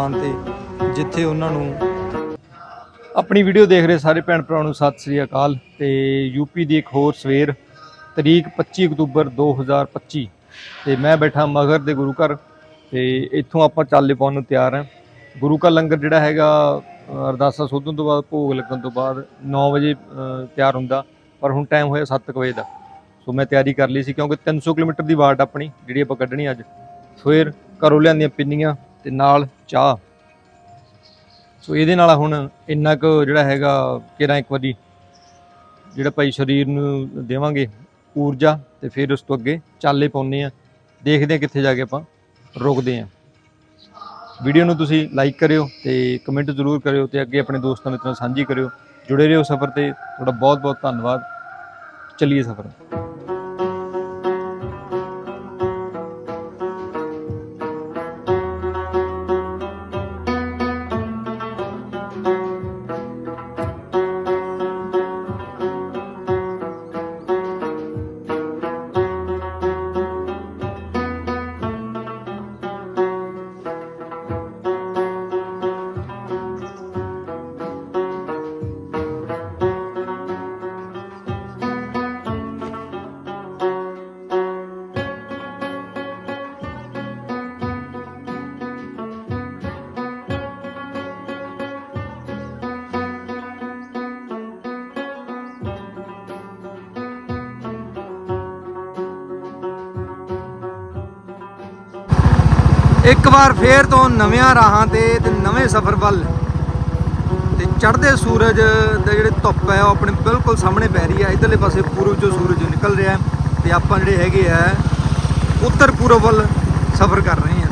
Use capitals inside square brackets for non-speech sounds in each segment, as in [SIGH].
ਸਥਾਨ ਤੇ ਜਿੱਥੇ ਉਹਨਾਂ ਨੂੰ ਆਪਣੀ ਵੀਡੀਓ ਦੇਖ ਰਹੇ ਸਾਰੇ ਭੈਣ ਭਰਾਵਾਂ ਨੂੰ ਸਤਿ ਸ੍ਰੀ ਅਕਾਲ ਤੇ ਯੂਪੀ ਦੀ ਇੱਕ ਹੋਰ ਸਵੇਰ ਤਰੀਕ 25 ਅਕਤੂਬਰ 2025 ਤੇ ਮੈਂ ਬੈਠਾ ਮਗਰ ਦੇ ਗੁਰੂ ਘਰ ਤੇ ਇੱਥੋਂ ਆਪਾਂ ਚਾਲੇ ਪਾਉਣ ਨੂੰ ਤਿਆਰ ਹਾਂ। ਗੁਰੂ ਕਾ ਲੰਗਰ ਜਿਹੜਾ ਹੈਗਾ ਅ, ਅਰਦਾਸਾ ਸੋਧਣ ਤੋਂ ਬਾਅਦ ਭੋਗ ਲੱਗਣ ਤੋਂ ਬਾਅਦ 9 ਵਜੇ ਤਿਆਰ ਹੁੰਦਾ ਪਰ ਹੁਣ ਟਾਈਮ ਹੋਇਆ 7 ਵਜੇ ਦਾ। ਸੋ ਮੈਂ ਤਿਆਰੀ ਕਰ ਲਈ ਸੀ ਕਿਉਂਕਿ 300 ਕਿਲੋਮੀਟਰ ਦੀ ਵਾਟ ਆਪਣੀ ਜਿਹੜੀ ਆਪਾਂ ਕੱਢਣੀ ਅੱਜ। ਫਿਰ ਘਰੋਂ ਲਿਆਂਦੀਆਂ ਪਿੰਨੀਆਂ ਤੇ ਨਾਲ ਚਾਹ। ਸੋ ਇਹਦੇ ਨਾਲ ਹੁਣ ਇੰਨਾ ਕੁ ਜਿਹੜਾ ਹੈਗਾ ਕਿਰਾਂ ਇੱਕ ਵਾਰੀ ਜਿਹੜਾ ਭਾਈ ਸਰੀਰ ਨੂੰ ਦੇਵਾਂਗੇ ਊਰਜਾ ਤੇ ਫਿਰ ਉਸ ਤੋਂ ਅੱਗੇ ਚਾਲੇ ਪਾਉਨੇ ਆ ਦੇਖਦੇ ਆ ਕਿੱਥੇ ਜਾ ਕੇ ਆਪਾਂ ਰੁਕਦੇ ਆ ਵੀਡੀਓ ਨੂੰ ਤੁਸੀਂ ਲਾਈਕ ਕਰਿਓ ਤੇ ਕਮੈਂਟ ਜ਼ਰੂਰ ਕਰਿਓ ਤੇ ਅੱਗੇ ਆਪਣੇ ਦੋਸਤਾਂ ਮਿੱਤਰਾਂ ਸਾਂਝੀ ਕਰਿਓ। ਜੁੜੇ ਰਹੋ ਸਫ਼ਰ ਤੇ। ਤੁਹਾਡਾ ਬਹੁਤ ਬਹੁਤ ਧੰਨਵਾਦ। ਚੱਲੀਏ ਸਫ਼ਰ। ਇੱਕ ਵਾਰ ਫੇਰ ਤੋਂ ਨਵਿਆਂ ਰਾਹਾਂ ਤੇ ਤੇ ਨਵੇਂ ਸਫ਼ਰ ਵੱਲ। ਤੇ ਚੜ੍ਹਦੇ ਸੂਰਜ ਦੇ ਜਿਹੜੇ ਧੁੱਪ ਹੈ, ਉਹ ਆਪਣੇ ਬਿਲਕੁਲ ਸਾਹਮਣੇ ਪੈ ਰਹੀ ਹੈ। ਇਧਰਲੇ ਪਾਸੇ ਪੂਰਬ ਚੋਂ ਸੂਰਜ ਨਿਕਲ ਰਿਹਾ ਹੈ ਤੇ ਆਪਾਂ ਜਿਹੜੇ ਹੈਗੇ ਆ, ਉੱਤਰ ਪੂਰਬ ਵੱਲ ਸਫ਼ਰ ਕਰ ਰਹੇ ਹਾਂ।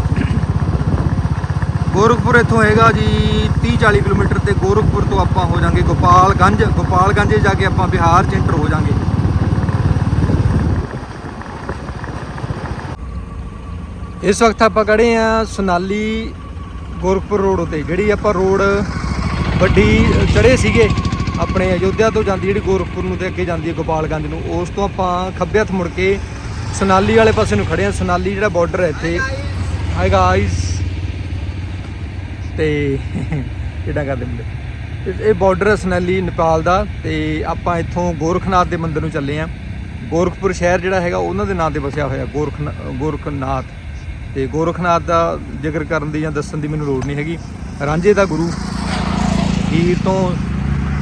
ਗੋਰਖਪੁਰ ਇੱਥੋਂ ਹੈਗਾ ਜੀ 30 40 ਕਿਲੋਮੀਟਰ ਤੇ ਗੋਰਖਪੁਰ ਤੋਂ ਆਪਾਂ ਹੋ ਜਾਾਂਗੇ ਗੋਪਾਲਗੰਜ। ਗੋਪਾਲਗੰਜ ਜਾ ਕੇ ਆਪਾਂ ਬਿਹਾਰ ਚ ਐਂਟਰ ਹੋ ਜਾਾਂਗੇ। ਇਸ ਵਕਤ ਆਪਾਂ ਖੜੇ ਆ ਸੁਨਾਲੀ ਗੋਰਖਪੁਰ ਰੋਡ ਉਤੇ, ਜਿਹੜੀ ਆਪਾਂ ਰੋਡ ਵੱਡੀ ਚੜੇ ਸੀਗੇ, ਆਪਣੇ ਅਯੋਧਿਆ ਤੋਂ ਜਾਂਦੀ ਜਿਹੜੀ ਗੋਰਖਪੁਰ ਨੂੰ ਤੇ ਅੱਗੇ ਜਾਂਦੀ ਹੈ ਗੋਪਾਲਗੰਜ ਨੂੰ, ਉਸ ਤੋਂ ਆਪਾਂ ਖੱਬੇ ਹੱਥ ਮੁੜ ਕੇ ਸੁਨਾਲੀ ਵਾਲੇ ਪਾਸੇ ਨੂੰ ਖੜੇ ਆ, ਸੁਨਾਲੀ ਜਿਹੜਾ ਬਾਰਡਰ ਹੈ ਇੱਥੇ। ਹਾਈ ਗਾਇਸ ਤੇ ਕਿੱਦਾਂ ਕਰਦੇ ਹੁੰਦੇ ਤੇ ਇਹ ਬਾਰਡਰ ਹੈ ਸੁਨਾਲੀ, ਨੇਪਾਲ ਦਾ, ਤੇ ਆਪਾਂ ਇੱਥੋਂ ਗੋਰਖਨਾਥ ਦੇ ਮੰਦਿਰ ਨੂੰ ਚੱਲੇ ਆ। ਗੋਰਖਪੁਰ ਸ਼ਹਿਰ ਜਿਹੜਾ ਹੈਗਾ, ਉਹਨਾਂ ਦੇ ਨਾਂ ਤੇ ਵਸਿਆ ਹੋਇਆ ਗੋਰਖ ਗੋਰਖਨਾਥ। ਤੇ ਗੋਰਖਨਾਥ ਦਾ ਜ਼ਿਕਰ ਕਰਨ ਦੀ ਜਾਂ ਦੱਸਣ ਦੀ ਮੈਨੂੰ ਲੋੜ ਨਹੀਂ ਹੈਗੀ। ਰਾਂਝੇ ਦਾ ਗੁਰੂ, ਹੀਰ ਤੋਂ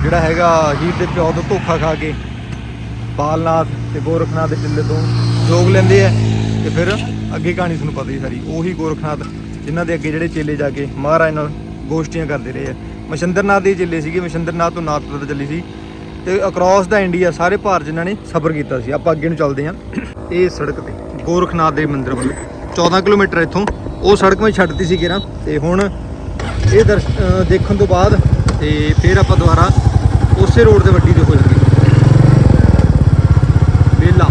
ਜਿਹੜਾ ਹੈਗਾ, ਹੀਰ ਦੇ ਪਿਓ ਤੋਂ ਧੋਖਾ ਖਾ ਕੇ ਬਾਲਨਾਥ ਤੇ ਗੋਰਖਨਾਥ ਦੇ ਟਿੱਲੇ ਤੋਂ ਜੋਗ ਲੈਂਦੇ ਆ ਤੇ ਫਿਰ ਅੱਗੇ ਕਹਾਣੀ ਤੁਹਾਨੂੰ ਪਤਾ ਹੀ ਸਾਰੀ। ਉਹੀ ਗੋਰਖਨਾਥ ਜਿਨ੍ਹਾਂ ਦੇ ਅੱਗੇ ਜਿਹੜੇ ਚੇਲੇ ਜਾ ਕੇ ਮਹਾਰਾਜ ਨਾਲ ਗੋਸ਼ਟੀਆਂ ਕਰਦੇ ਰਹੇ ਆ। ਮਸ਼ੰਦਰਨਾਥ ਦੇ ਚੇਲੇ ਸੀਗੇ, ਮਸ਼ੰਦਰਨਾਥ ਤੋਂ ਨਾਥ ਪਤਾ ਚੱਲੀ ਸੀ। ਤੇ ਅਕ੍ਰੋਸ ਦਾ ਇੰਡੀਆ, ਸਾਰੇ ਭਾਰਤ ਜਿਨ੍ਹਾਂ ਨੇ ਸਫ਼ਰ ਕੀਤਾ ਸੀ। ਆਪਾਂ ਅੱਗੇ ਨੂੰ ਚੱਲਦੇ ਹਾਂ। ਇਹ ਸੜਕ ਤੇ ਗੋਰਖਨਾਥ ਦੇ ਮੰਦਿਰ ਵੱਲ। 14 ਕਿਲੋਮੀਟਰ ਇੱਥੋਂ। ਉਹ ਸੜਕ ਮੈਂ ਛੱਡਤੀ ਸੀ ਕਿਰਾਂ। ਤੇ ਹੁਣ ਇਹ ਦਰਸ਼- ਦੇਖਣ ਤੋਂ ਬਾਅਦ ਤੇ ਫਿਰ ਆਪਾਂ ਦੁਬਾਰਾ ਉਸੇ ਰੋਡ ਤੇ ਵੱਡੀ ਤੇ ਹੋ ਜਾਵਾਂਗੇ ਵੇਲਾ।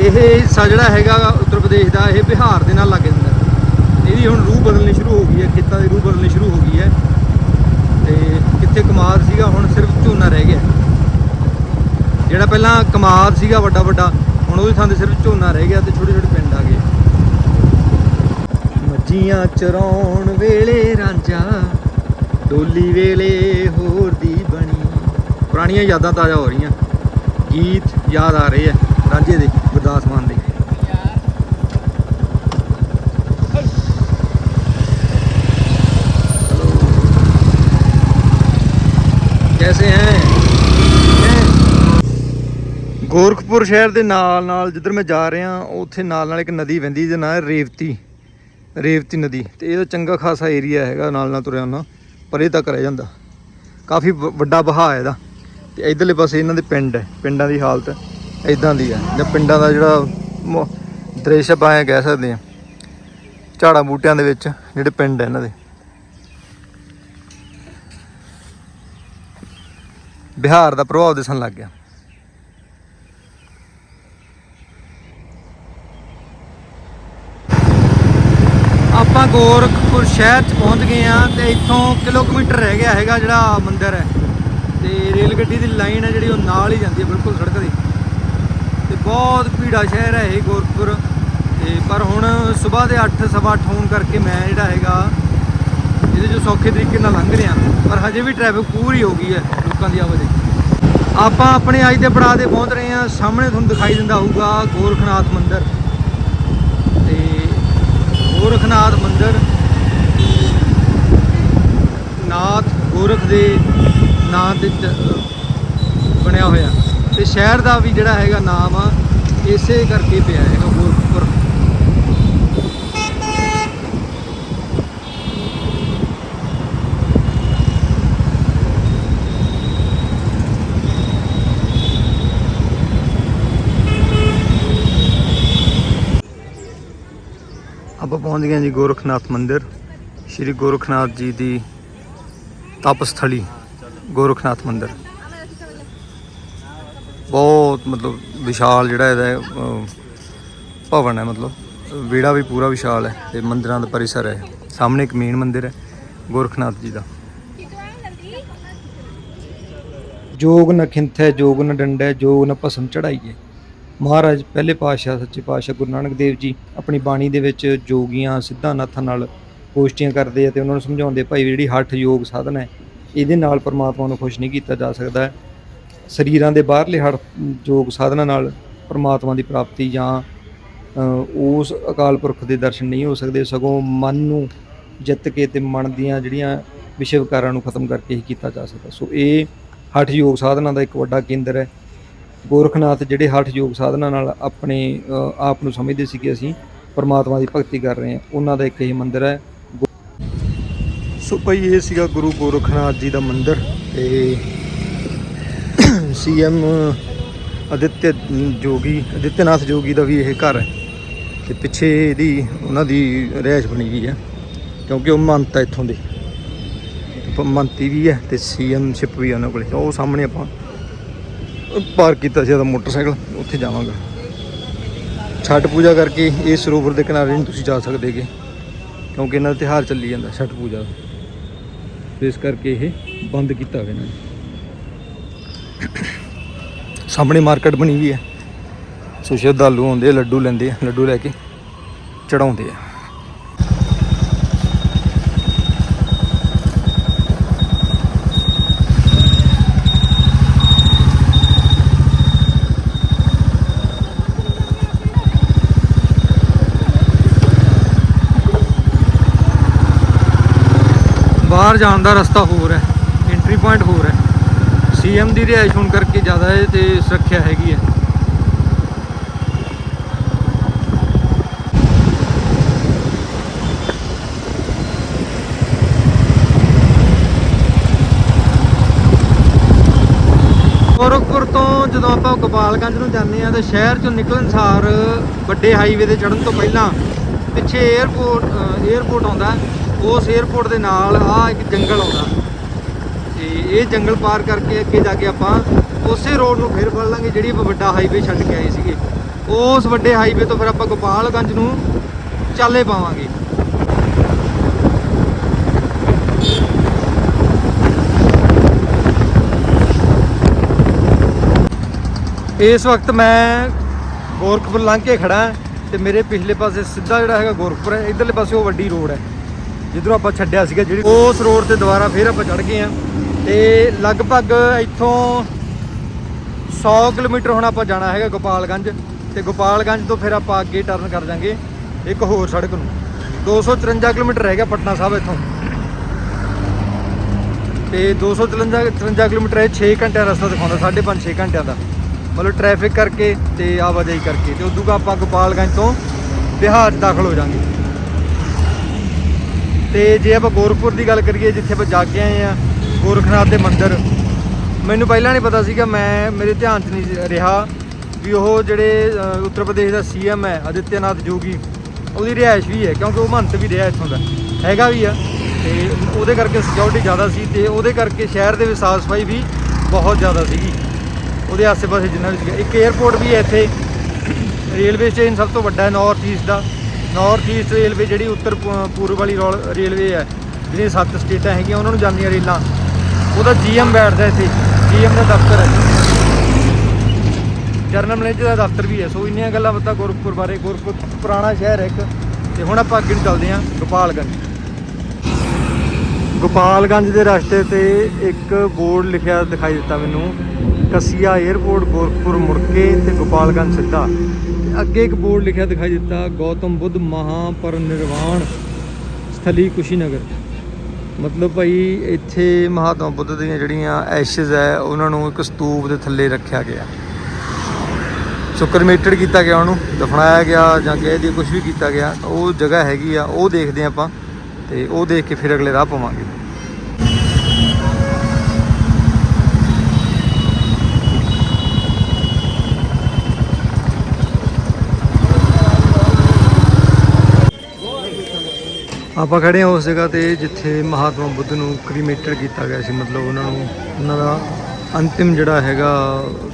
ਇਹ ਹਿੱਸਾ ਜਿਹੜਾ ਹੈਗਾ ਉੱਤਰ ਪ੍ਰਦੇਸ਼ ਦਾ, ਇਹ ਬਿਹਾਰ ਦੇ ਨਾਲ ਲੱਗ ਜਾਂਦਾ ਇਹਦੀ ਹੁਣ ਰੂਹ ਬਦਲਣੀ ਸ਼ੁਰੂ ਹੋ ਗਈ ਹੈ, ਖੇਤਾਂ ਦੀ ਰੂਹ ਬਦਲਣੀ ਸ਼ੁਰੂ ਹੋ ਗਈ ਹੈ। ਤੇ ਕਿੱਥੇ ਕਮਾਦ ਸੀਗਾ, ਹੁਣ ਸਿਰਫ ਝੋਨਾ ਰਹਿ ਗਿਆ। ਜਿਹੜਾ ਪਹਿਲਾਂ ਕਮਾਦ ਸੀਗਾ ਵੱਡਾ ਵੱਡਾ ਹੁਣ ਉਹਦੀ ਥਾਂ ਤੇ ਸਿਰਫ ਝੋਨਾ ਰਹਿ ਗਿਆ ਤੇ ਛੋਟੇ ਛੋਟੇ ਪਿੰਡ ਆ ਗਏ ਮੱਝੀਆਂ ਚਰਾਉਣ ਵੇਲੇ ਰਾਂਝਾ ਡੋਲੀ ਵੇਲੇ ਹੋਰ ਦੀ ਬਣੀ ਪੁਰਾਣੀਆਂ ਯਾਦਾਂ ਤਾਜ਼ਾ ਹੋ ਰਹੀਆਂ ਗੀਤ ਯਾਦ ਆ ਰਹੇ ਆ ਰਾਂਝੇ ਦੇ ਗੁਰਦਾਸ ਮਾਨ ਦੇ कैसे हैं ਗੋਰਖਪੁਰ ਸ਼ਹਿਰ ਦੇ ਨਾਲ ਨਾਲ ਜਿੱਧਰ ਮੈਂ ਜਾ ਰਿਹਾ, ਉੱਥੇ ਨਾਲ ਨਾਲ ਇੱਕ ਨਦੀ ਵਹਿੰਦੀ, ਜਿਹਦਾ ਨਾਂ ਹੈ ਰੇਵਤੀ ਰੇਵਤੀ ਨਦੀ। ਤੇ ਇਹਦਾ ਚੰਗਾ ਖਾਸਾ ਏਰੀਆ ਹੈਗਾ, ਨਾਲ ਨਾਲ ਤੁਰਿਆ ਉਹਨਾਂ ਪਰੇ ਤੱਕ ਰਹਿ ਜਾਂਦਾ। ਕਾਫੀ ਵ- ਵੱਡਾ ਵਹਾਅ ਹੈ ਇਹਦਾ। ਤੇ ਇਧਰਲੇ ਪਾਸੇ ਇਹਨਾਂ ਦੇ ਪਿੰਡ ਹੈ, ਪਿੰਡਾਂ ਦੀ ਹਾਲਤ ਇਦਾਂ ਦੀ ਹੈ, ਜਾਂ ਪਿੰਡਾਂ ਦਾ ਜਿਹੜਾ ਮ- ਦ੍ਰਿਸ਼ ਆਪਾਂ ਕਹਿ ਸਕਦੇ ਆ ਝਾੜਾਂ ਬੂਟਿਆਂ ਦੇ ਵਿੱਚ ਜਿਹੜੇ ਪਿੰਡ ਹੈ ਇਹਨਾਂ ਦੇ। ਬਿਹਾਰ ਦਾ ਪ੍ਰਭਾਵ ਦਿਸਣ ਲੱਗ ਗਿਆ। ਆਪਾਂ ਗੋਰਖਪੁਰ ਸ਼ਹਿਰ ਚ ਪਹੁੰਚ ਗਏ ਆ ਤੇ ਇੱਥੋਂ ਕਿਲੋਮੀਟਰ ਰਹਿ ਗਿਆ ਹੈਗਾ ਜਿਹੜਾ ਮੰਦਿਰ ਹੈ। ਤੇ ਰੇਲ ਗੱਡੀ ਦੀ ਲਾਈਨ ਹੈ ਜਿਹੜੀ ਉਹ ਨਾਲ ਹੀ ਜਾਂਦੀ ਹੈ ਬਿਲਕੁਲ ਸੜਕ ਦੀ। ਤੇ ਬਹੁਤ ਭੀੜਾ ਸ਼ਹਿਰ ਹੈ ਇਹ ਗੋਰਖਪੁਰ। ਤੇ ਪਰ ਹੁਣ ਸਵੇਰ ਦੇ 8 ਸਵਾ ਅੱਠ ਹੋਣ ਕਰਕੇ ਮੈਂ ਜਿਹੜਾ ਹੈਗਾ, ਇਹਦੇ ਜੋ ਸੌਖੇ ਤਰੀਕੇ ਨਾਲ ਲੰਘ ਰਿਹਾ। ਪਰ ਹਜੇ ਵੀ ਟ੍ਰੈਫਿਕ ਪੂਰੀ ਹੋ ਗਈ ਹੈ ਲੋਕਾਂ ਦੀ ਆਵਾਜਾਈ ਆਪਾਂ ਆਪਣੇ ਅੱਜ ਦੇ ਪੜਾਅ ਤੇ ਪਹੁੰਚ ਰਹੇ ਹਾਂ। ਸਾਹਮਣੇ ਤੁਹਾਨੂੰ ਦਿਖਾਈ ਦਿੰਦਾ ਹੋਊਗਾ ਗੋਰਖਨਾਥ ਮੰਦਿਰ। ਗੋਰਖਨਾਥ ਮੰਦਿਰ। ਨਾਥ ਗੋਰਖ ਦੇ ਨਾਂ ਤੇ ਬਣਿਆ ਹੋਇਆ। ਤੇ ਸ਼ਹਿਰ ਦਾ ਵੀ ਜਿਹੜਾ ਹੈਗਾ ਨਾਮ ਆ, ਇਸੇ ਕਰਕੇ ਪਿਆ ਹੈਗਾ ਗੋਰਖਪੁਰ ਆਪਾਂ ਪਹੁੰਚ ਗਏ ਜੀ ਗੋਰਖਨਾਥ ਮੰਦਿਰ, ਸ਼੍ਰੀ ਗੋਰਖਨਾਥ ਜੀ ਦੀ ਤਪਸਥਲੀ, ਗੋਰਖਨਾਥ ਮੰਦਿਰ। ਬਹੁਤ ਮਤਲਬ ਵਿਸ਼ਾਲ ਜਿਹੜਾ ਇਹਦਾ ਭਵਨ ਹੈ ਮਤਲਬ, ਵਿਹੜਾ ਵੀ ਪੂਰਾ ਵਿਸ਼ਾਲ ਹੈ ਤੇ ਮੰਦਿਰਾਂ ਦਾ ਪਰਿਸਰ ਹੈ। ਸਾਹਮਣੇ ਇੱਕ ਮੇਨ ਮੰਦਿਰ ਹੈ, ਗੋਰਖਨਾਥ ਜੀ ਦਾ। ਜੋਗ ਨ ਖਿੰਥੈ, ਜੋਗ ਨ ਡੰਡੈ, ਜੋਗ ਨ ਭਸਮ ਚੜਾਈਏ। ਮਹਾਰਾਜ, ਪਹਿਲੇ ਪਾਤਸ਼ਾਹ, ਸੱਚੇ ਪਾਤਸ਼ਾਹ ਗੁਰੂ ਨਾਨਕ ਦੇਵ ਜੀ ਆਪਣੀ ਬਾਣੀ ਦੇ ਵਿੱਚ ਜੋਗੀਆਂ ਸਿੱਧਾਨਾਥਾਂ ਨਾਲ ਗੋਸ਼ਟੀਆਂ ਕਰਦੇ ਆ ਤੇ ਉਹਨਾਂ ਨੂੰ ਸਮਝਾਉਂਦੇ ਭਾਈ ਜਿਹੜੀ ਹੱਠ ਯੋਗ ਸਾਧਨ ਹੈ, ਇਹਦੇ ਨਾਲ ਪਰਮਾਤਮਾ ਨੂੰ ਖੁਸ਼ ਨਹੀਂ ਕੀਤਾ ਜਾ ਸਕਦਾ। ਸਰੀਰਾਂ ਦੇ ਬਾਹਰਲੇ ਹੱਠ ਯੋਗ ਸਾਧਨਾ ਨਾਲ ਪਰਮਾਤਮਾ ਦੀ ਪ੍ਰਾਪਤੀ ਜਾਂ ਉਸ ਅਕਾਲ ਪੁਰਖ ਦੇ ਦਰਸ਼ਨ ਨਹੀਂ ਹੋ ਸਕਦੇ। ਸਗੋਂ ਮਨ ਨੂੰ ਜਿੱਤ ਕੇ ਤੇ ਮਨ ਦੀਆਂ ਜਿਹੜੀਆਂ ਵਿਸ਼ੇ ਨੂੰ ਖਤਮ ਕਰਕੇ ਹੀ ਕੀਤਾ ਜਾ ਸਕਦਾ। ਸੋ ਇਹ ਹੱਠ ਯੋਗ ਸਾਧਨਾ ਦਾ ਇੱਕ ਵੱਡਾ ਕੇਂਦਰ ਹੈ। ਗੋਰਖਨਾਥ ਜਿਹੜੇ ਹੱਠ ਯੋਗ ਸਾਧਨਾ ਨਾਲ ਆਪਣੇ ਆਪ ਨੂੰ ਸਮਝਦੇ ਸੀ ਕਿ ਅਸੀਂ ਪਰਮਾਤਮਾ ਦੀ ਭਗਤੀ ਕਰ ਰਹੇ ਹਾਂ। ਉਹਨਾਂ ਦਾ ਇੱਕ ਇਹ ਮੰਦਿਰ ਹੈ। ਸੋ ਭਾਈ, ਇਹ ਸੀਗਾ ਗੁਰੂ ਗੋਰਖਨਾਥ ਜੀ ਦਾ ਮੰਦਿਰ ਤੇ [COUGHS] ਸੀਐਮ ਅਦਿੱਤਿਆ ਜੋਗੀ ਅਦਿੱਤਿਆਨਾਥ ਜੋਗੀ ਦਾ ਵੀ ਇਹ ਘਰ ਹੈ ਤੇ ਪਿੱਛੇ ਇਹਦੀ, ਉਹਨਾਂ ਦੀ ਰਿਹਾਇਸ਼ ਬਣੀ ਹੋਈ ਹੈ ਕਿਉਂਕਿ ਉਹ ਮੰਤ ਹੈ ਇੱਥੋਂ ਦੇ। ਮੰਤੀ ਵੀ ਹੈ ਤੇ ਸੀਐਮ ਸ਼ਿਪ ਵੀ ਹੈ ਉਹਨਾਂ ਕੋਲੇ। ਉਹ ਸਾਹਮਣੇ ਆਪਾਂ ਪਾਰਕ ਕੀਤਾ ਸੀ ਉਹਦਾ ਮੋਟਰਸਾਈਕਲ ਉੱਥੇ ਜਾਵਾਂਗਾ। ਛਠ ਪੂਜਾ ਕਰਕੇ ਇਹ ਸਰੋਵਰ ਦੇ ਕਿਨਾਰੇ ਨਹੀਂ ਤੁਸੀਂ ਜਾ ਸਕਦੇਗੇ ਕਿਉਂਕਿ ਇਹਨਾਂ ਦਾ ਤਿਉਹਾਰ ਚੱਲੀ ਜਾਂਦਾ ਛਠ ਪੂਜਾ ਦਾ। ਇਸ ਕਰਕੇ ਇਹ ਬੰਦ ਕੀਤਾ ਗਿਆ ਇਹਨਾਂ ਨੇ। ਸਾਹਮਣੇ ਮਾਰਕੀਟ ਬਣੀ ਵੀ ਹੈ। ਸੋ ਸ਼ਰਧਾਲੂ ਆਉਂਦੇ ਆ, ਲੱਡੂ ਲੈਂਦੇ ਆ ਲੱਡੂ ਲੈ ਕੇ ਚੜਾਉਂਦੇ ਆ। ਬਾਹਰ ਜਾਣ ਦਾ ਰਸਤਾ ਹੋਰ ਹੈ ਐਂਟਰੀ ਪੁਆਇੰਟ ਹੋਰ ਹੈ। ਸੀਐਮ ਦੀ ਰਿਹਾਇਸ਼ ਹੋਣ ਕਰਕੇ ਜ਼ਿਆਦਾ ਹੈ ਤੇ ਸੁਰੱਖਿਆ ਹੈਗੀ ਹੈ। ਗੋਰਖਪੁਰ ਤੋਂ ਜਦੋਂ ਆਪਾਂ ਗੋਪਾਲਗੰਜ ਨੂੰ ਜਾਂਦੇ ਆ ਤਾਂ ਸ਼ਹਿਰ ਚੋਂ ਨਿਕਲਣ ਸਾਰ ਵੱਡੇ ਹਾਈਵੇ ਤੇ ਚੜਨ ਤੋਂ ਪਹਿਲਾਂ ਪਿੱਛੇ 에어ਪੋਰਟ 에어ਪੋਰਟ ਆਉਂਦਾ। ਉਸ 에어ਪੋਰਟ ਦੇ ਨਾਲ ਆ ਇੱਕ ਜੰਗਲ ਆਉਂਦਾ। ਤੇ ਇਹ ਜੰਗਲ ਪਾਰ ਕਰਕੇ ਅੱਗੇ ਜਾ ਕੇ ਆਪਾਂ ਉਸੇ ਰੋਡ ਨੂੰ ਫਿਰ ਫੜ ਲਾਂਗੇ ਜਿਹੜੀ ਆਪਾਂ ਵੱਡਾ ਹਾਈਵੇ ਛੱਡ ਕੇ ਆਏ ਸੀਗੇ। ਉਸ ਵੱਡੇ ਹਾਈਵੇ ਤੋਂ ਫਿਰ ਆਪਾਂ ਗੋਪਾਲਗੰਜ ਨੂੰ ਚਾਲੇ ਪਾਵਾਂਗੇ। ਇਸ ਵਕਤ ਮੈਂ ਗੋਰਖਪੁਰ ਲੰਘ ਕੇ ਖੜਾ ਹਾਂ ਤੇ ਮੇਰੇ ਪਿਛਲੇ ਪਾਸੇ ਸਿੱਧਾ ਜਿਹੜਾ ਹੈਗਾ ਗੋਰਖਪੁਰ ਹੈ, ਇਧਰਲੇ ਪਾਸੇ ਉਹ ਵੱਡੀ ਰੋਡ ਹੈ। ਜਿੱਧਰੋਂ ਆਪਾਂ ਛੱਡਿਆ ਸੀਗਾ ਜਿਹੜੀ ਉਸ ਰੋਡ ਤੇ ਦੁਬਾਰਾ ਫੇਰ ਆਪਾਂ ਚੜ ਗਏ ਆ ਤੇ ਲਗਭਗ ਇੱਥੋਂ 100 ਕਿਲੋਮੀਟਰ ਹੁਣ ਆਪਾਂ ਜਾਣਾ ਹੈਗਾ ਗੋਪਾਲਗੰਜ ਤੇ ਗੋਪਾਲਗੰਜ ਤੋਂ ਫਿਰ ਆਪਾਂ ਅੱਗੇ ਟਰਨ ਕਰ ਜਾਾਂਗੇ ਇੱਕ ਹੋਰ ਸੜਕ ਨੂੰ। 254 ਕਿਲੋਮੀਟਰ ਰਹਿ ਗਿਆ ਪਟਨਾ ਸਾਹਿਬ ਇੱਥੋਂ। ਤੇ 253 53 ਕਿਲੋਮੀਟਰ ਹੈ 6 ਘੰਟਿਆਂ ਦਾ ਰਸਤਾ ਦਿਖਾਉਂਦਾ 5.5 6 ਘੰਟਿਆਂ ਦਾ। ਮਤਲਬ ਟ੍ਰੈਫਿਕ ਕਰਕੇ ਤੇ ਆਵਾਜਾਈ ਕਰਕੇ। ਤੇ ਉਦੋਂ ਆਪਾਂ ਗੋਪਾਲਗੰਜ ਤੋਂ ਬਿਹਾਰ 'ਚ ਦਾਖਲ ਹੋ ਜਾਾਂਗੇ। ਤੇ ਜੇ ਆਪਾਂ ਗੋਰਖਪੁਰ ਦੀ ਗੱਲ ਕਰੀਏ, ਜਿੱਥੇ ਆਪਾਂ ਜਾ ਕੇ ਆਏ ਆ ਗੋਰਖਨਾਥ ਦੇ ਮੰਦਿਰ, ਮੈਨੂੰ ਪਹਿਲਾਂ ਨਹੀਂ ਪਤਾ ਸੀਗਾ, ਮੈਂ, ਮੇਰੇ ਧਿਆਨ 'ਚ ਨਹੀਂ ਰਿਹਾ ਵੀ ਉਹ ਜਿਹੜੇ ਉੱਤਰ ਪ੍ਰਦੇਸ਼ ਦਾ ਸੀਐਮ ਹੈ, ਆਦਿੱਤਿਆਨਾਥ ਜੋਗੀ, ਉਹਦੀ ਰਿਹਾਇਸ਼ ਵੀ ਹੈ, ਕਿਉਂਕਿ ਉਹ ਮੰਤ ਵੀ ਰਿਹਾ ਇੱਥੋਂ ਦਾ, ਹੈਗਾ ਵੀ ਆ, ਤੇ ਉਹਦੇ ਕਰਕੇ ਸਿਕਿਉਰਿਟੀ ਜ਼ਿਆਦਾ ਸੀ ਤੇ ਉਹਦੇ ਕਰਕੇ ਸ਼ਹਿਰ ਦੇ ਵਿੱਚ ਸਾਫ਼ ਸਫ਼ਾਈ ਵੀ ਬਹੁਤ ਜ਼ਿਆਦਾ ਸੀਗੀ। ਉਹਦੇ ਆਸ-ਪਾਸੇ ਜਿੰਨਾ ਵੀ ਸੀਗਾ, ਇੱਕ 에ਅਰਪੋਰਟ ਵੀ ਹੈ ਇੱਥੇ, ਰੇਲਵੇ ਸਟੇਸ਼ਨ ਸਭ ਤੋਂ ਵੱਡਾ ਹੈ ਨਾਰਥ ਈਸਟ ਦਾ। ਨਾਰਥ ਈਸਟ ਰੇਲਵੇ ਜਿਹੜੀ ਉੱਤਰ ਪੂਰਬ ਵਾਲੀ ਰੋਲ- ਰੇਲਵੇ ਹੈ, ਜਿਹੜੀਆਂ ਸੱਤ ਸਟੇਟਾਂ ਹੈਗੀਆਂ, ਉਹਨਾਂ ਨੂੰ ਜਾਂਦੀਆਂ ਰੇਲਾਂ। ਉਹਦਾ ਜੀਐਮ ਬੈਠਦਾ ਇੱਥੇ, ਜੀਐਮ ਦਾ ਦਫ਼ਤਰ ਹੈ। ਜਰਨਲ ਮੈਨੇਜਰ ਦਾ ਦਫ਼ਤਰ ਵੀ ਹੈ, ਸੋ ਇੰਨੀਆਂ ਗੱਲਾਂ ਬਾਤਾਂ ਗੋਰਖਪੁਰ ਬਾਰੇ ਗੋਰਖਪੁਰ ਪੁਰਾਣਾ ਸ਼ਹਿਰ ਹੈ ਇੱਕ, ਤੇ ਹੁਣ ਆਪਾਂ ਅੱਗੇ ਨੂੰ ਚੱਲਦੇ ਹਾਂ, ਗੋਪਾਲਗੰਜ। ਗੋਪਾਲਗੰਜ ਦੇ ਰਸਤੇ ਤੇ ਇੱਕ ਬੋਰਡ ਲਿਖਿਆ ਦਿਖਾਈ ਦਿੱਤਾ ਮੈਨੂੰ, ਕਸੀਆ 에ਅਰਪੋਰਟ ਗੋਰਖਪੁਰ ਮੁੜ ਕੇ ਤੇ ਗੋਪਾਲਗੰਜ ਸਿੱਧਾ। ਅੱਗੇ ਇੱਕ ਬੋਰਡ ਲਿਖਿਆ ਦਿਖਾਈ ਦਿੱਤਾ, ਗੌਤਮ ਬੁੱਧ ਮਹਾਪਰਿਨਿਰਵਾਣ ਸਥਲੀ ਕੁਸ਼ੀਨਗਰ। ਮਤਲਬ ਭਾਈ ਇੱਥੇ ਮਹਾਤਮਾ ਬੁੱਧ ਦੀਆਂ ਜਿਹੜੀਆਂ ਐਸ਼ਜ਼ ਹੈ, ਉਹਨਾਂ ਨੂੰ ਇੱਕ ਸਤੂਪ ਦੇ ਥੱਲੇ ਰੱਖਿਆ ਗਿਆ। ਸੋ ਕਰਮੇਟਡ ਕੀਤਾ ਗਿਆ ਉਹਨੂੰ, ਦਫਨਾਇਆ ਗਿਆ ਜਾਂ ਕਹਿ ਦੀ ਕੁਝ ਵੀ ਕੀਤਾ ਗਿਆ, ਉਹ ਜਗ੍ਹਾ ਹੈਗੀ ਆ, ਉਹ ਦੇਖਦੇ ਆਪਾਂ ਤੇ ਉਹ ਦੇਖ ਕੇ ਫਿਰ ਅਗਲੇ ਰਾਹ ਪਾਵਾਂਗੇ। ਆਪਾਂ ਖੜੇ ਹਾਂ ਉਸ ਜਗ੍ਹਾ ਤੇ ਜਿੱਥੇ ਮਹਾਤਮਾ ਬੁੱਧ ਨੂੰ ਕ੍ਰੀਮੇਟਡ ਕੀਤਾ ਗਿਆ ਸੀ। ਮਤਲਬ ਉਹਨਾਂ ਨੂੰ ਉਹਨਾਂ ਦਾ ਅੰਤਿਮ ਜਿਹੜਾ ਹੈਗਾ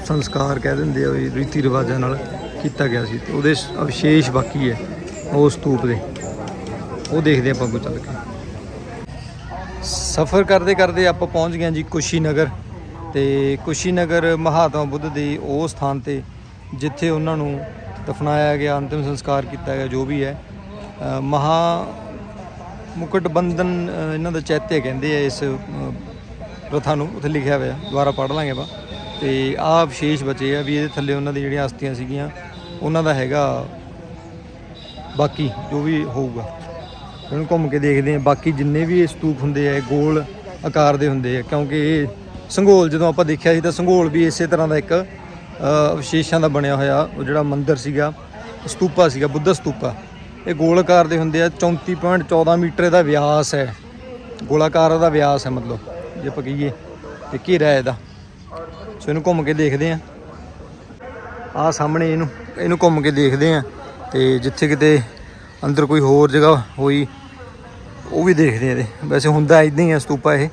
ਸੰਸਕਾਰ ਕਹਿ ਦਿੰਦੇ ਆ ਵੀ ਰੀਤੀ ਰਿਵਾਜਾਂ ਨਾਲ ਕੀਤਾ ਗਿਆ ਸੀ। ਤੇ ਉਹਦੇ ਅਵਸ਼ੇਸ਼ ਬਾਕੀ ਹੈ ਉਸ ਸਤੂਪ ਦੇ। ਉਹ ਦੇਖਦੇ ਆਪਾਂ ਅੱਗੋਂ ਚੱਲ ਕੇ। ਸਫ਼ਰ ਕਰਦੇ ਕਰਦੇ ਆਪਾਂ ਪਹੁੰਚ ਗਏ ਹਾਂ ਜੀ ਕੁਸ਼ੀਨਗਰ। ਤੇ ਕੁਸ਼ੀਨਗਰ ਮਹਾਤਮਾ ਬੁੱਧ ਦੇ ਉਹ ਸਥਾਨ ਤੇ ਜਿੱਥੇ ਉਹਨਾਂ ਨੂੰ ਦਫਨਾਇਆ ਗਿਆ ਅੰਤਿਮ ਸੰਸਕਾਰ ਕੀਤਾ ਗਿਆ ਜੋ ਵੀ ਹੈ। ਅ, ਮਹਾ ਮੁਕਟ ਬੰਧਨ ਇਹਨਾਂ ਦਾ ਚੈਤਿਆ ਕਹਿੰਦੇ ਆ ਇਸ ਪ੍ਰਥਾ ਨੂੰ ਉੱਥੇ ਲਿਖਿਆ ਹੋਇਆ ਦੁਬਾਰਾ ਪੜ੍ਹ ਲਾਂਗੇ ਆਪਾਂ। ਤੇ ਆਹ ਵਿਸ਼ੇਸ਼ ਬਚੇ ਆ ਵੀ ਇਹਦੇ ਥੱਲੇ ਉਹਨਾਂ ਦੀ ਜਿਹੜੀਆਂ ਅਸਥੀਆਂ ਸੀਗੀਆਂ ਉਹਨਾਂ ਦਾ ਹੈਗਾ ਬਾਕੀ ਜੋ ਵੀ ਹੋਊਗਾ। ਇਹਨੂੰ ਘੁੰਮ ਕੇ ਦੇਖਦੇ ਆ ਬਾਕੀ ਜਿੰਨੇ ਵੀ ਇਹ ਸਤੂਪ ਹੁੰਦੇ ਆ ਗੋਲ ਆਕਾਰ ਦੇ ਹੁੰਦੇ ਆ ਕਿਉਂਕਿ ਇਹ ਸੰਘੋਲ ਜਦੋਂ ਆਪਾਂ ਦੇਖਿਆ ਸੀ ਤਾਂ ਸੰਘੋਲ ਵੀ ਇਸੇ ਤਰ੍ਹਾਂ ਦਾ ਇੱਕ ਅ, ਅਵਸ਼ੇਸ਼ਾਂ ਦਾ ਬਣਿਆ ਹੋਇਆ ਉਹ ਜਿਹੜਾ ਮੰਦਿਰ ਸੀਗਾ ਸਤੂਪਾ ਸੀਗਾ ਬੁੱਧ ਸਤੂਪਾ। ਇਹ ਗੋਲਾਕਾਰ ਦੇ ਹੁੰਦੇ ਆ 34.14 ਮੀਟਰ ਦਾ ਵਿਆਸ ਹੈ। ਗੋਲਾਕਾਰ ਦਾ ਵਿਆਸ ਹੈ ਮਤਲਬ, ਜੇ ਆਪਾਂ ਕਹੀਏ, ਤੇ ਘੇਰਾ ਇਹਦਾ। ਸੋ ਇਹਨੂੰ ਘੁੰਮ ਕੇ ਦੇਖਦੇ ਆ ਆਹ ਸਾਹਮਣੇ ਇਹਨੂੰ ਇਹਨੂੰ ਘੁੰਮ ਕੇ ਦੇਖਦੇ ਆ ਤੇ ਜਿੱਥੇ ਕਿਤੇ ਅੰਦਰ ਕੋਈ ਹੋਰ ਜਗ੍ਹਾ ਹੋਈ, ਉਹ ਵੀ ਦੇਖਦੇ ਆ ਇਹਦੇ। ਵੈਸੇ ਹੁੰਦਾ ਇਦਾਂ ਹੀ ਆ ਸਤੂਪਾ ਇਹ।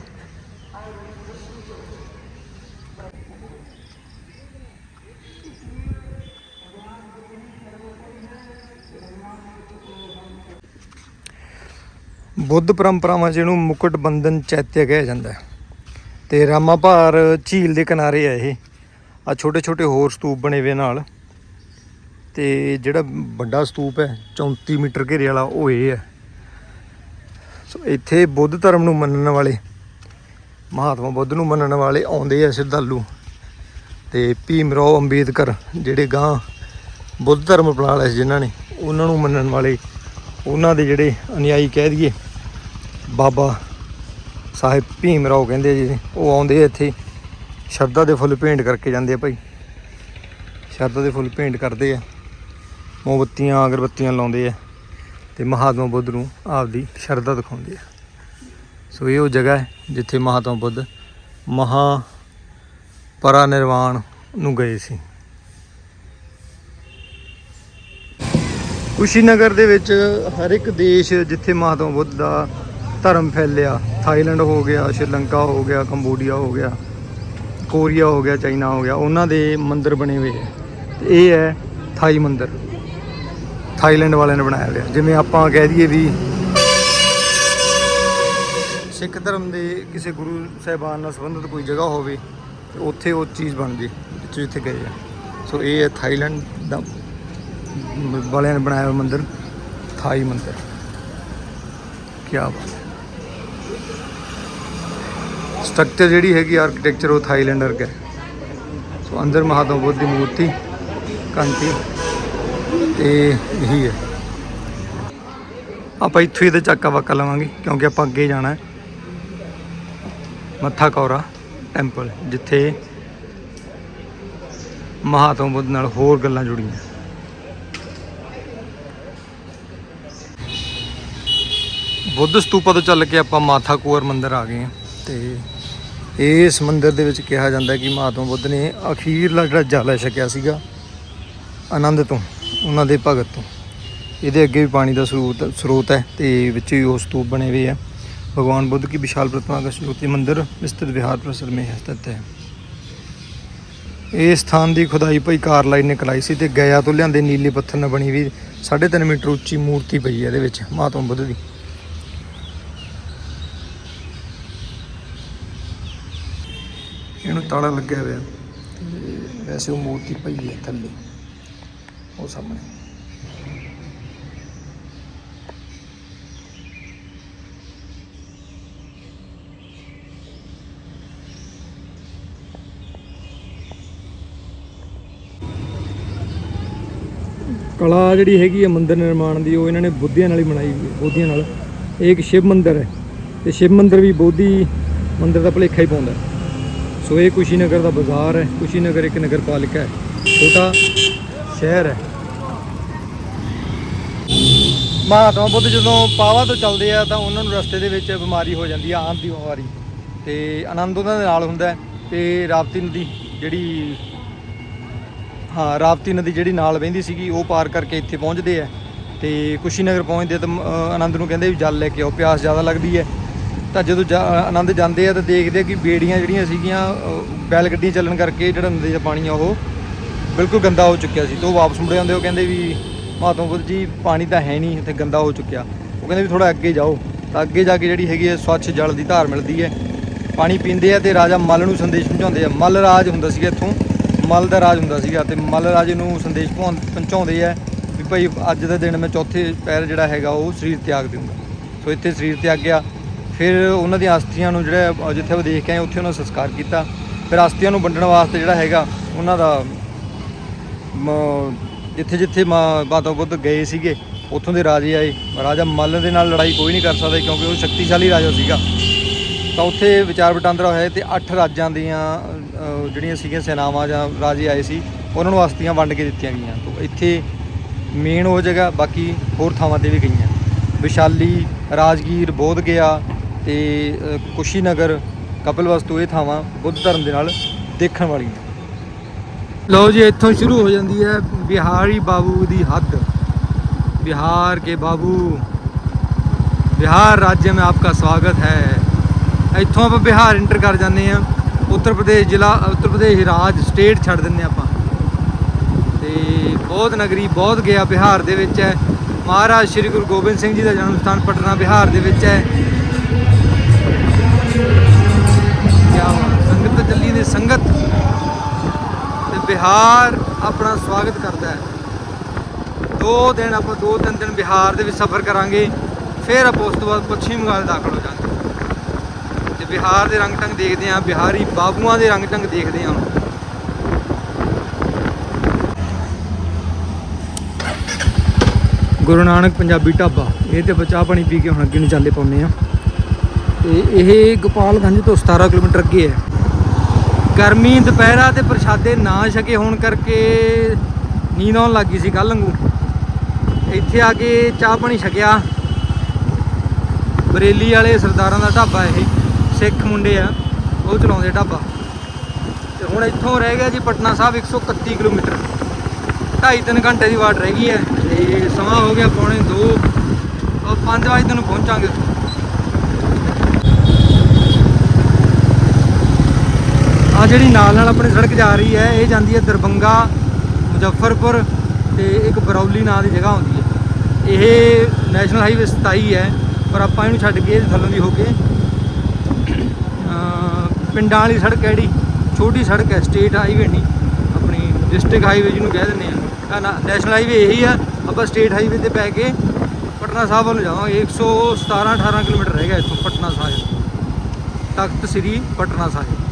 ਬੁੱਧ ਪਰੰਪਰਾਵਾਂ 'ਚ ਇਹਨੂੰ ਮੁਕਟ ਬੰਧਨ ਚੈਤਿਆ ਕਿਹਾ ਜਾਂਦਾ ਹੈ। ਤੇ ਰਾਮਾਭਾਰ ਝੀਲ ਦੇ ਕਿਨਾਰੇ ਆ ਇਹ। ਆ ਛੋਟੇ ਛੋਟੇ ਹੋਰ ਸਤੂਪ ਬਣੇ ਹੋਏ ਨਾਲ। ਤੇ ਜਿਹੜਾ ਵੱਡਾ ਸਤੂਪ ਹੈ 34 ਮੀਟਰ ਘੇਰੇ ਵਾਲਾ, ਉਹ ਇਹ ਹੈ। ਸੋ ਇੱਥੇ ਬੁੱਧ ਧਰਮ ਨੂੰ ਮੰਨਣ ਵਾਲੇ, ਮਹਾਤਮਾ ਬੁੱਧ ਨੂੰ ਮੰਨਣ ਵਾਲੇ ਆਉਂਦੇ ਆ ਸ਼ਰਧਾਲੂ। ਤੇ ਭੀਮ ਰਾਓ ਅੰਬੇਦਕਰ ਜਿਹੜੇ ਗਾਂ ਬੁੱਧ ਧਰਮ ਅਪਣਾ ਲਿਆ ਸੀ ਜਿਨ੍ਹਾਂ ਨੇ, ਉਹਨਾਂ ਨੂੰ ਮੰਨਣ ਵਾਲੇ, ਉਹਨਾਂ ਦੇ ਜਿਹੜੇ ਅਨੁਯਾਈ ਕਹਿ ਦਈਏ ਬਾਬਾ ਸਾਹਿਬ ਭੀਮ ਰਾਓ ਕਹਿੰਦੇ ਜੀ, ਉਹ ਆਉਂਦੇ ਇੱਥੇ। ਸ਼ਰਧਾ ਦੇ ਫੁੱਲ ਭੇਂਟ ਕਰਕੇ ਜਾਂਦੇ ਆ ਭਾਈ। ਸ਼ਰਧਾ ਦੇ ਫੁੱਲ ਭੇਂਟ ਕਰਦੇ ਆ। ਮੋਮਬੱਤੀਆਂ, ਅਗਰਬੱਤੀਆਂ ਲਾਉਂਦੇ ਆ ਤੇ ਮਹਾਤਮਾ ਬੁੱਧ ਨੂੰ ਆਪਦੀ ਸ਼ਰਧਾ ਦਿਖਾਉਂਦੇ ਆ। ਸੋ ਇਹ ਉਹ ਜਗ੍ਹਾ ਹੈ ਜਿੱਥੇ ਮਹਾਤਮਾ ਬੁੱਧ ਮਹਾ ਪਰਾਨਿਰਵਾਣ ਨੂੰ ਗਏ ਸੀ। ਕੁਸ਼ੀਨਗਰ ਦੇ ਵਿੱਚ ਹਰ ਇੱਕ ਦੇਸ਼ ਜਿੱਥੇ ਮਹਾਤਮਾ ਬੁੱਧ ਦਾ ਧਰਮ ਫੈਲਿਆ। ਥਾਈਲੈਂਡ ਹੋ ਗਿਆ, ਸ਼੍ਰੀਲੰਕਾ ਹੋ ਗਿਆ, ਕੰਬੋਡੀਆ ਹੋ ਗਿਆ, ਕੋਰੀਆ ਹੋ ਗਿਆ, ਚਾਈਨਾ ਹੋ ਗਿਆ। ਉਹਨਾਂ ਦੇ ਮੰਦਿਰ ਬਣੇ ਹੋਏ ਹੈ ਤੇ ਇਹ ਹੈ ਥਾਈ ਮੰਦਿਰ। ਥਾਈਲੈਂਡ ਵਾਲਿਆਂ ਨੇ ਬਣਾਇਆ ਹੋਇਆ। ਜਿਵੇਂ ਆਪਾਂ ਕਹਿ ਦਈਏ ਵੀ ਸਿੱਖ ਧਰਮ ਦੇ ਕਿਸੇ ਗੁਰੂ ਸਾਹਿਬਾਨ ਨਾਲ ਸੰਬੰਧਿਤ ਕੋਈ ਜਗ੍ਹਾ ਹੋਵੇ, ਤੇ ਉੱਥੇ ਉਹ ਚੀਜ਼ ਬਣਦੀ ਜਿੱਥੇ ਗਏ ਆ। ਸੋ ਇਹ ਹੈ ਥਾਈਲੈਂਡ ਦਾ ਵਾਲਿਆਂ ਨੇ ਬਣਾਇਆ ਹੋਇਆ ਮੰਦਿਰ, ਥਾਈ ਮੰਦਿਰ। ਕੀ ਬਾਤ ਸਟਰਕਚਰ ਜਿਹੜੀ ਹੈਗੀ ਆਰਕੀਟੈਕਚਰ ਉਹ ਥਾਈਲੈਂਡ ਵਰਗਾ ਹੈ। ਸੋ ਅੰਦਰ ਮਹਾਤਮਾ ਬੁੱਧ ਦੀ ਮੂਰਤੀ, ਘੰਟੀ ਤੇ ਇਹੀ ਹੈ। ਆਪਾਂ ਇੱਥੋਂ ਹੀ ਤੇ ਚੱਕਾ ਵਾਕਾ ਲਵਾਂਗੇ, ਕਿਉਂਕਿ ਆਪਾਂ ਅੱਗੇ ਜਾਣਾ ਹੈ। ਮੱਥਾ ਕੌਰਾ ਟੈਂਪਲ ਜਿੱਥੇ ਮਹਾਤਮਾ ਬੁੱਧ ਨਾਲ ਹੋਰ ਗੱਲਾਂ ਜੁੜੀਆਂ। ਬੁੱਧ ਸਤੂਪਾ ਤੋਂ ਚੱਲ ਕੇ ਆਪਾਂ ਮਾਥਾ ਕੁਅਰ ਮੰਦਿਰ ਆ ਗਏ ਹਾਂ ਤੇ ਇਸ ਮੰਦਿਰ ਦੇ ਵਿੱਚ ਕਿਹਾ ਜਾਂਦਾ ਕਿ ਮਹਾਤਮਾ ਬੁੱਧ ਨੇ ਅਖੀਰਲਾ ਜਿਹੜਾ ਜਲ ਛਕਿਆ ਸੀਗਾ, ਆਨੰਦ ਤੋਂ, ਉਹਨਾਂ ਦੇ ਭਗਤ ਤੋਂ। ਇਹਦੇ ਅੱਗੇ ਵੀ ਪਾਣੀ ਦਾ ਸਰੋਤ ਸਰੋਤ ਹੈ ਤੇ ਵਿੱਚ ਹੀ ਉਹ ਸਤੂਪ ਬਣੇ ਹੋਏ ਆ। ਭਗਵਾਨ ਬੁੱਧ ਕੀ ਵਿਸ਼ਾਲ ਪ੍ਰਤਿਮਾ ਦਾ ਸ਼੍ਰੋਤੀ ਮੰਦਿਰ ਵਿਸਤ੍ਰਿਤ ਵਿਹਾਰ ਪ੍ਰਸਰ ਮੇ ਸਥਿਤ ਹੈ। ਇਹ ਸਥਾਨ ਦੀ ਖੁਦਾਈ ਭਾਈ ਕਾਰਲਾਈ ਨੇ ਕਰਾਈ ਸੀ ਤੇ ਗਿਆ ਤੋਂ ਲਿਆਂਦੇ ਨੀਲੇ ਪੱਥਰ ਨਾਲ ਬਣੀ ਵੀ 3.5 ਮੀਟਰ ਉੱਚੀ ਮੂਰਤੀ ਪਈ ਹੈ ਇਹਦੇ ਵਿੱਚ, ਮਹਾਤਮਾ ਬੁੱਧ ਦੀ। ਇਹਨੂੰ ਤਾਲਾ ਲੱਗਿਆ ਹੋਇਆ। ਤੇ ਵੈਸੇ ਉਹ ਮੂਰਤੀ ਪਈ ਹੈ ਥੱਲੇ ਉਹ ਸਾਹਮਣੇ। ਕਲਾ ਜਿਹੜੀ ਹੈਗੀ ਹੈ ਮੰਦਿਰ ਨਿਰਮਾਣ ਦੀ ਉਹ ਇਹਨਾਂ ਨੇ ਬੁੱਧੀਆਂ ਨਾਲ ਹੀ ਬਣਾਈ ਹੋਈ ਹੈ ਬੋਧੀਆਂ ਨਾਲ। ਇਹ ਇੱਕ ਸ਼ਿਵ ਮੰਦਿਰ ਹੈ ਤੇ ਸ਼ਿਵ ਮੰਦਿਰ ਵੀ ਬੋਧੀ ਮੰਦਿਰ ਦਾ ਭਲੇਖਾ ਹੀ ਪਾਉਂਦਾ ਹੈ। ਸੋ ਇਹ ਕੁਸ਼ੀਨਗਰ ਦਾ ਬਾਜ਼ਾਰ ਹੈ। ਕੁਸ਼ੀਨਗਰ ਇੱਕ ਨਗਰ ਪਾਲਿਕਾ ਹੈ। ਛੋਟਾ ਸ਼ਹਿਰ ਹੈ। ਮਹਾਤਮਾ ਬੁੱਧ ਜਦੋਂ ਪਾਵਾ ਤੋਂ ਚੱਲਦੇ ਆ ਤਾਂ ਉਹਨਾਂ ਨੂੰ ਰਸਤੇ ਦੇ ਵਿੱਚ ਬਿਮਾਰੀ ਹੋ ਜਾਂਦੀ ਆ, ਆਮ ਦੀ ਬਿਮਾਰੀ। ਤੇ ਆਨੰਦ ਉਹਨਾਂ ਦੇ ਨਾਲ ਹੁੰਦਾ ਹੈ। ਤੇ ਰਾਪਤੀ ਨਦੀ ਜਿਹੜੀ, ਹਾਂ ਰਾਪਤੀ ਨਦੀ ਜਿਹੜੀ ਨਾਲ ਵਹਿੰਦੀ ਸੀਗੀ, ਉਹ ਪਾਰ ਕਰਕੇ ਇੱਥੇ ਪਹੁੰਚਦੇ ਆ। ਤੇ ਕੁਸ਼ੀਨਗਰ ਪਹੁੰਚਦੇ ਤਾਂ ਆਨੰਦ ਨੂੰ ਕਹਿੰਦੇ ਵੀ ਜਲ ਲੈ ਕੇ ਆਓ, ਪਿਆਸ ਜ਼ਿਆਦਾ ਲੱਗਦੀ ਹੈ। ਤਾਂ ਜਦੋਂ ਜਾ- ਆਨੰਦ ਜਾਂਦੇ ਆ ਤਾਂ ਦੇਖਦੇ ਆ ਕਿ ਬੇੜੀਆਂ ਜਿਹੜੀਆਂ ਸੀਗੀਆਂ ਬੈਲ ਗੱਡੀਆਂ ਚੱਲਣ ਕਰਕੇ ਜਿਹੜਾ ਨਦੀ ਦਾ ਪਾਣੀ ਆ ਉਹ ਬਿਲਕੁਲ ਗੰਦਾ ਹੋ ਚੁੱਕਿਆ ਸੀ। ਤੇ ਉਹ ਵਾਪਸ ਮੁੜ ਜਾਂਦੇ, ਉਹ ਕਹਿੰਦੇ ਵੀ ਮਹਾਤਮਾ ਬੁੱਧ ਜੀ ਪਾਣੀ ਤਾਂ ਹੈ ਨਹੀਂ, ਇੱਥੇ ਗੰਦਾ ਹੋ ਚੁੱਕਿਆ। ਉਹ ਕਹਿੰਦੇ ਵੀ ਥੋੜਾ ਅੱਗੇ ਜਾਓ। ਤਾਂ ਅੱਗੇ ਜਾ ਕੇ ਜਿਹੜੀ ਹੈਗੀ ਹੈ, ਸਵੱਛ ਜਲ ਦੀ ਧਾਰ ਮਿਲਦੀ ਹੈ। ਪਾਣੀ ਪੀਂਦੇ ਆ ਤੇ ਰਾਜਾ ਮਲ ਨੂੰ ਸੰਦੇਸ਼ ਪਹੁੰਚਾਉਂਦੇ ਆ। ਮਲ ਰਾਜ ਹੁੰਦਾ ਸੀਗਾ ਇੱਥੋਂ। ਮਲ ਦਾ ਰਾਜ ਹੁੰਦਾ ਸੀਗਾ ਤੇ ਮਲ ਰਾਜ ਨੂੰ ਸੰਦੇਸ਼ ਪਹੁੰ- ਪਹੁੰਚਾਉਂਦੇ ਆ ਵੀ ਭਾਈ ਅੱਜ ਦਾ ਦਿਨ ਮੈਂ ਚੌਥੇ ਪੈਰ ਜਿਹੜਾ ਹੈਗਾ, ਉਹ ਸਰੀਰ ਤਿਆਗ ਦੇਵਾਂਗਾ ਸੋ ਇੱਥੇ ਸਰੀਰ ਤਿਆਗ ਗਿਆ ਫਿਰ ਉਹਨਾਂ ਦੀਆਂ ਅਸਥੀਆਂ ਨੂੰ ਜਿਹੜਾ ਜਿੱਥੇ ਉਹ ਦੇਖ ਕੇ ਆਏ, ਉੱਥੇ ਉਹਨਾਂ ਨੂੰ ਸੰਸਕਾਰ ਕੀਤਾ। ਫਿਰ ਅਸਥੀਆਂ ਨੂੰ ਵੰਡਣ ਵਾਸਤੇ ਜਿਹੜਾ ਹੈਗਾ, ਉਹਨਾਂ ਦਾ ਜਿੱਥੇ ਜਿੱਥੇ ਮਾਤਾ ਬੁੱਧ ਗਏ ਸੀਗੇ, ਉੱਥੋਂ ਦੇ ਰਾਜੇ ਆਏ। ਰਾਜਾ ਮੱਲ ਦੇ ਨਾਲ ਲੜਾਈ ਕੋਈ ਨਹੀਂ ਕਰ ਸਕਦਾ ਕਿਉਂਕਿ ਉਹ ਸ਼ਕਤੀਸ਼ਾਲੀ ਰਾਜਾ ਸੀਗਾ। ਤਾਂ ਉੱਥੇ ਵਿਚਾਰ ਵਟਾਂਦਰਾ ਹੋਇਆ ਤੇ ਅੱਠ ਰਾਜਾਂ ਦੀਆਂ ਜਿਹੜੀਆਂ ਸੀਗੀਆਂ ਸੈਨਾਵਾਂ ਜਾਂ ਰਾਜੇ ਆਏ ਸੀ, ਉਹਨਾਂ ਨੂੰ ਅਸਥੀਆਂ ਵੰਡ ਕੇ ਦਿੱਤੀਆਂ ਗਈਆਂ। ਤਾਂ ਇੱਥੇ ਮੇਨ ਉਹ ਜਗ੍ਹਾ, ਬਾਕੀ ਹੋਰ ਥਾਵਾਂ ਤੇ ਵੀ ਗਈਆਂ। ਵਿਸ਼ਾਲੀ, ਰਾਜਗੀਰ, ਬੋਧ ਗਿਆ ਤੇ ਕੁਸ਼ੀਨਗਰ ਕਪਿਲਵਸਤੂ ਇਹ ਥਾਵਾਂ ਬੁੱਧ ਧਰਮ ਦੇ ਨਾਲ ਦੇਖਣ ਵਾਲੀਆਂ। ਲਓ ਜੀ, ਇੱਥੋਂ ਸ਼ੁਰੂ ਹੋ ਜਾਂਦੀ ਹੈ ਬਿਹਾਰੀ ਬਾਬੂ ਦੀ ਹੱਦ। ਬਿਹਾਰ ਕੇ ਬਾਬੂ। ਬਿਹਾਰ ਰਾਜ ਮੇਂ ਆਪਕਾ ਸਵਾਗਤ ਹੈ। ਇੱਥੋਂ ਆਪਾਂ ਬਿਹਾਰ ਇੰਟਰ ਕਰ ਜਾਂਦੇ ਆ ਉੱਤਰ ਪ੍ਰਦੇਸ਼ ਜ਼ਿਲ੍ਹਾ, ਉੱਤਰ ਪ੍ਰਦੇਸ਼ ਰਾਜ ਸਟੇਟ ਛੱਡ ਦਿੰਨੇ ਆਪਾਂ। ਤੇ ਬਹੁਤ ਨਗਰੀ, ਬਹੁਤ ਗਿਆ ਬਿਹਾਰ ਦੇ ਵਿੱਚ ਹੈ। ਮਹਾਰਾਜ ਸ੍ਰੀ ਗੁਰੂ ਗੋਬਿੰਦ ਸਿੰਘ ਜੀ ਦਾ ਜਨਮ ਸਥਾਨ ਪਟਨਾ, ਬਿਹਾਰ ਦੇ ਵਿੱਚ ਹੈ। ਸੰਗਤ ਤੇ ਬਿਹਾਰ ਆਪਣਾ ਸਵਾਗਤ ਕਰਦਾ ਹੈ। ਦੋ ਦਿਨ ਆਪਾਂ ਦੋ ਤਿੰਨ ਦਿਨ ਬਿਹਾਰ ਦੇ ਵਿੱਚ ਸਫ਼ਰ ਕਰਾਂਗੇ, ਫਿਰ ਆਪਾਂ ਉਸ ਤੋਂ ਬਾਅਦ ਪੱਛਮੀ ਬੰਗਾਲ ਦਾਖਲ ਹੋ ਜਾਵਾਂਗੇ ਤੇ ਬਿਹਾਰ ਦੇ ਰੰਗ ਢੰਗ ਦੇਖਦੇ ਹਾਂ, ਬਿਹਾਰੀ ਬਾਬੂਆਂ ਦੇ ਰੰਗ ਢੰਗ ਦੇਖਦੇ ਹਾਂ ਗੁਰੂ ਨਾਨਕ ਪੰਜਾਬੀ ਢਾਬਾ, ਇਹ ਤੇ ਆਪਾਂ ਚਾਹ ਪਾਣੀ ਪੀ ਕੇ ਹੁਣ ਅੱਗੇ ਨੂੰ ਚੱਲੇ ਪਾਉਂਦੇ ਆ ਤੇ ਇਹ ਗੋਪਾਲਗੰਜ ਤੋਂ 17 ਕਿਲੋਮੀਟਰ ਅੱਗੇ ਹੈ। ਗਰਮੀ, ਦੁਪਹਿਰਾ ਤੇ ਪ੍ਰਸ਼ਾਦੇ ਨਾ ਛਕੇ ਹੋਣ ਕਰਕੇ ਨੀਂਦ ਆਉਣ ਲੱਗੀ ਸੀ ਕੱਲ੍ਹ ਵਾਂਗੂ। ਇੱਥੇ ਆ ਕੇ ਚਾਹ ਪਾਣੀ ਛਕਿਆ। ਬਰੇਲੀ ਵਾਲੇ ਸਰਦਾਰਾਂ ਦਾ ਢਾਬਾ ਇਹ, ਸਿੱਖ ਮੁੰਡੇ ਆ, ਉਹ ਚਲਾਉਂਦੇ ਢਾਬਾ। ਤੇ ਹੁਣ ਇੱਥੋਂ ਰਹਿ ਗਿਆ ਜੀ ਪਟਨਾ ਸਾਹਿਬ 131 ਕਿਲੋਮੀਟਰ। ਢਾਈ ਤਿੰਨ ਘੰਟੇ ਦੀ ਵਾਟ ਰਹਿ ਗਈ ਹੈ। ਤੇ ਸਮਾਂ ਹੋ ਗਿਆ ਪੌਣੇ 2 ਔਰ 5 ਵਜੇ ਤੱਕ ਪਹੁੰਚਾਂਗੇ। ਆ ਜਿਹੜੀ ਨਾਲ ਨਾਲ ਆਪਣੀ ਸੜਕ ਜਾ ਰਹੀ ਹੈ, ਇਹ ਜਾਂਦੀ ਹੈ ਦਰਬੰਗਾ, ਮੁਜ਼ੱਫਰਪੁਰ ਤੇ ਇੱਕ ਬਰੌਲੀ ਨਾਂ ਦੀ ਜਗ੍ਹਾ ਹੁੰਦੀ ਹੈ। ਇਹ ਨੈਸ਼ਨਲ ਹਾਈਵੇ 27 ਹੈ, ਪਰ ਆਪਾਂ ਇਹਨੂੰ ਛੱਡ ਕੇ ਇਹਦੇ ਥੱਲੋਂ ਦੀ ਹੋ ਕੇ ਪਿੰਡਾਂ ਵਾਲੀ ਸੜਕ ਹੈ ਜਿਹੜੀ, ਛੋਟੀ ਸੜਕ ਹੈ, ਸਟੇਟ ਹਾਈਵੇ ਨਹੀਂ, ਆਪਣੀ ਡਿਸਟ੍ਰਿਕਟ ਹਾਈਵੇ ਜਿਹਨੂੰ ਕਹਿ ਦਿੰਦੇ ਆ ਨੈਸ਼ਨਲ ਹਾਈਵੇ ਇਹੀ ਆ, ਆਪਾਂ ਸਟੇਟ ਹਾਈਵੇ ਤੇ ਪੈ ਕੇ ਪਟਨਾ ਸਾਹਿਬ ਵੱਲ ਨੂੰ ਜਾਵਾਂਗੇ। 117 18 ਕਿਲੋਮੀਟਰ ਰਹਿ ਗਿਆ ਇੱਥੋਂ ਪਟਨਾ ਸਾਹਿਬ। ਤਖਤ ਸ੍ਰੀ ਪਟਨਾ ਸਾਹਿਬ।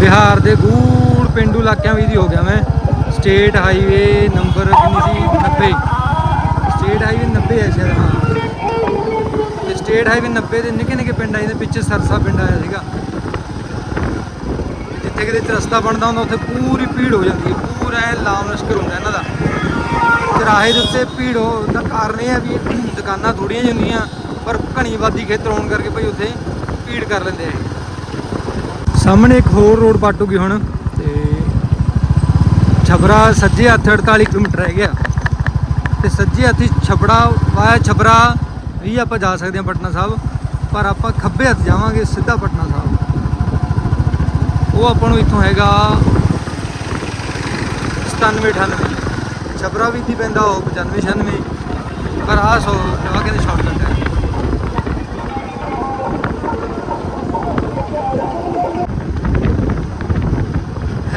ਬਿਹਾਰ ਦੇ ਗੂੜ ਪਿੰਡੂ ਇਲਾਕਿਆਂ ਵਿੱਚ ਹੀ ਹੋ ਗਿਆ ਮੈਂ। ਸਟੇਟ ਹਾਈਵੇ ਨੰਬਰ ਕਿੰਨੀ ਸੀ? 90 ਸਟੇਟ ਹਾਈਵੇ 90 ਹੈ ਸ਼ਾਇਦ, ਹਾਂ। ਤੇ ਸਟੇਟ ਹਾਈਵੇ 90 ਦੇ ਨਿੱਕੇ ਨਿੱਕੇ ਪਿੰਡ ਆਏ ਦੇ ਪਿੱਛੇ ਸਰਸਾ ਪਿੰਡ ਆਇਆ ਸੀਗਾ। ਜਿੱਥੇ ਕਿਤੇ ਰਸਤਾ ਬਣਦਾ ਹੁੰਦਾ, ਉੱਥੇ ਪੂਰੀ ਭੀੜ ਹੋ ਜਾਂਦੀ ਹੈ। ਪੂਰਾ ਲਾਮ ਲਸ਼ਕਰ ਹੁੰਦਾ ਇਹਨਾਂ ਦਾ। ਚਰਾਹੇ ਦੇ ਉੱਤੇ ਭੀੜ ਹੋ ਦਾ ਕਾਰਨ ਇਹ ਹੈ ਵੀ ਦੁਕਾਨਾਂ ਥੋੜੀਆਂ ਜਿਹੀਆਂ ਹੁੰਦੀਆਂ, ਪਰ ਘਣੀ ਆਬਾਦੀ ਖੇਤਰ ਹੋਣ ਕਰਕੇ ਭਾਈ ਉੱਥੇ ਭੀੜ ਕਰ ਲੈਂਦੇ ਆ ਸਾਹਮਣੇ ਇੱਕ ਹੋਰ ਰੋਡ ਪਾਟੂਗੀ ਹੁਣ ਤੇ ਛਬਰਾ ਸੱਜੇ ਹੱਥ 48 ਕਿਲੋਮੀਟਰ ਰਹਿ ਗਿਆ। ਤੇ ਸੱਜੇ ਹੱਥੀ ਛਬੜਾ ਵਾਇਆ ਛਬਰਾ ਵੀ ਆਪਾਂ ਜਾ ਸਕਦੇ ਹਾਂ ਪਟਨਾ ਸਾਹਿਬ, ਪਰ ਆਪਾਂ ਖੱਬੇ ਹੱਥ ਜਾਵਾਂਗੇ ਸਿੱਧਾ ਪਟਨਾ ਸਾਹਿਬ। ਉਹ ਆਪਾਂ ਨੂੰ ਇੱਥੋਂ ਹੈਗਾ 97 98 ਛਬਰਾ ਵੀ ਇੱਥੇ ਪੈਂਦਾ ਉਹ 95 96 ਪਰ ਆਹ ਸੋ ਜਗ੍ਹਾ ਕਹਿੰਦੇ ਸ਼ਾਰਟਕਟ ਹੈ।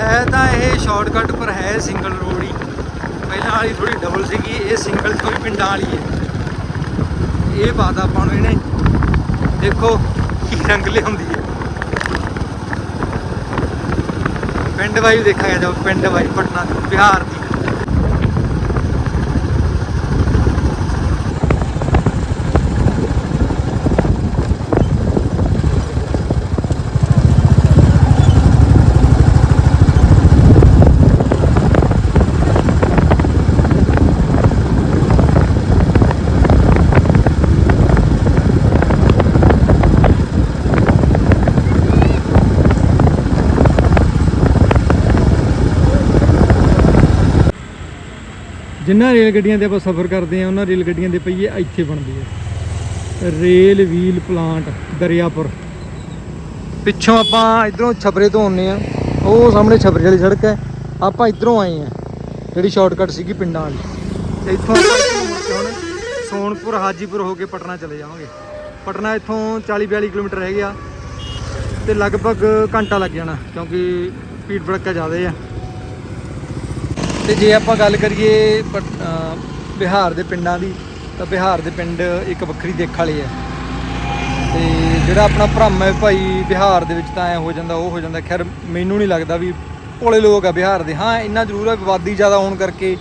ਹੈ ਤਾਂ ਇਹ ਸ਼ਾਰਟਕਟ ਪਰ ਹੈ ਸਿੰਗਲ ਰੋਡ ਹੀ ਪਹਿਲਾਂ ਵਾਲੀ ਥੋੜੀ ਡਬਲ ਸੀਗੀ, ਇਹ ਸਿੰਗਲ ਥੋੜੀ ਪਿੰਡਾਂ ਵਾਲੀ ਹੈ ਇਹ ਬਾਤ ਆਪਾਂ ਨੂੰ ਇਹਨੇ ਦੇਖੋ ਕੀ ਰੰਗ ਲਿਆਉਂਦੀ ਹੈ ਪਿੰਡ ਵਾਈ ਦੇਖਾਂਗੇ ਜਦ ਪਿੰਡ ਵਾਈ ਪਟਨਾ, ਬਿਹਾਰ ਦੀ। ਜਿਨ੍ਹਾਂ ਰੇਲ ਗੱਡੀਆਂ ਤੇ ਆਪਾਂ ਸਫ਼ਰ ਕਰਦੇ ਆ ਉਹਨਾਂ ਰੇਲ ਗੱਡੀਆਂ ਦੇ ਪਹੀਏ ਇੱਥੇ ਬਣਦੇ ਆ ਰੇਲ ਵੀਲ ਪਲਾਂਟ ਦਰਿਆਪੁਰ। ਪਿੱਛੋਂ ਆਪਾਂ ਇਧਰੋਂ ਛਪਰੇ ਤੋਂ ਆਉਂਦੇ ਆ ਉਹ ਸਾਹਮਣੇ ਛਪਰੇ ਵਾਲੀ ਸੜਕ ਹੈ। ਆਪਾਂ ਇਧਰੋਂ ਆਏ ਆ ਜਿਹੜੀ ਸ਼ਾਰਟਕਟ ਸੀਗੀ ਪਿੰਡਾਂ ਵਾਲੀ। ਤੇ ਇੱਥੋਂ ਹੁਣ ਸੋਨਪੁਰ, ਹਾਜੀਪੁਰ ਹੋ ਕੇ ਪਟਨਾ ਚਲੇ ਜਾਵਾਂਗੇ। ਪਟਨਾ ਇੱਥੋਂ 40 42 ਕਿਲੋਮੀਟਰ ਰਹਿ ਗਿਆ। ਤੇ ਲਗਭਗ ਘੰਟਾ ਲੱਗ ਜਾਣਾ, ਕਿਉਂਕਿ ਭੀੜ ਭੜੱਕਾ ਜ਼ਿਆਦਾ ਆ। ਤੇ ਜੇ ਆਪਾਂ ਗੱਲ ਕਰੀਏ ਬਿਹਾਰ ਦੇ ਪਿੰਡਾਂ ਦੀ, ਤਾਂ ਬਿਹਾਰ ਦੇ ਪਿੰਡ ਇੱਕ ਵੱਖਰੀ ਦੇਖ ਵਾਲੇ ਆ। ਤੇ ਜਿਹੜਾ ਆਪਣਾ ਭਰਮ ਹੈ ਭਾਈ ਬਿਹਾਰ ਦੇ ਵਿੱਚ ਤਾਂ ਐ ਹੋ ਜਾਂਦਾ, ਉਹ ਹੋ ਜਾਂਦਾ। ਖੈਰ, ਮੈਨੂੰ ਨਹੀਂ ਲੱਗਦਾ ਵੀ ਭੋਲੇ ਲੋਕ ਆ ਬਿਹਾਰ ਦੇ। ਹਾਂ, ਇੰਨਾ ਜ਼ਰੂਰ ਹੈ ਵਿਵਾਦੀ ਜ਼ਿਆਦਾ ਹੋਣ ਕਰਕੇ,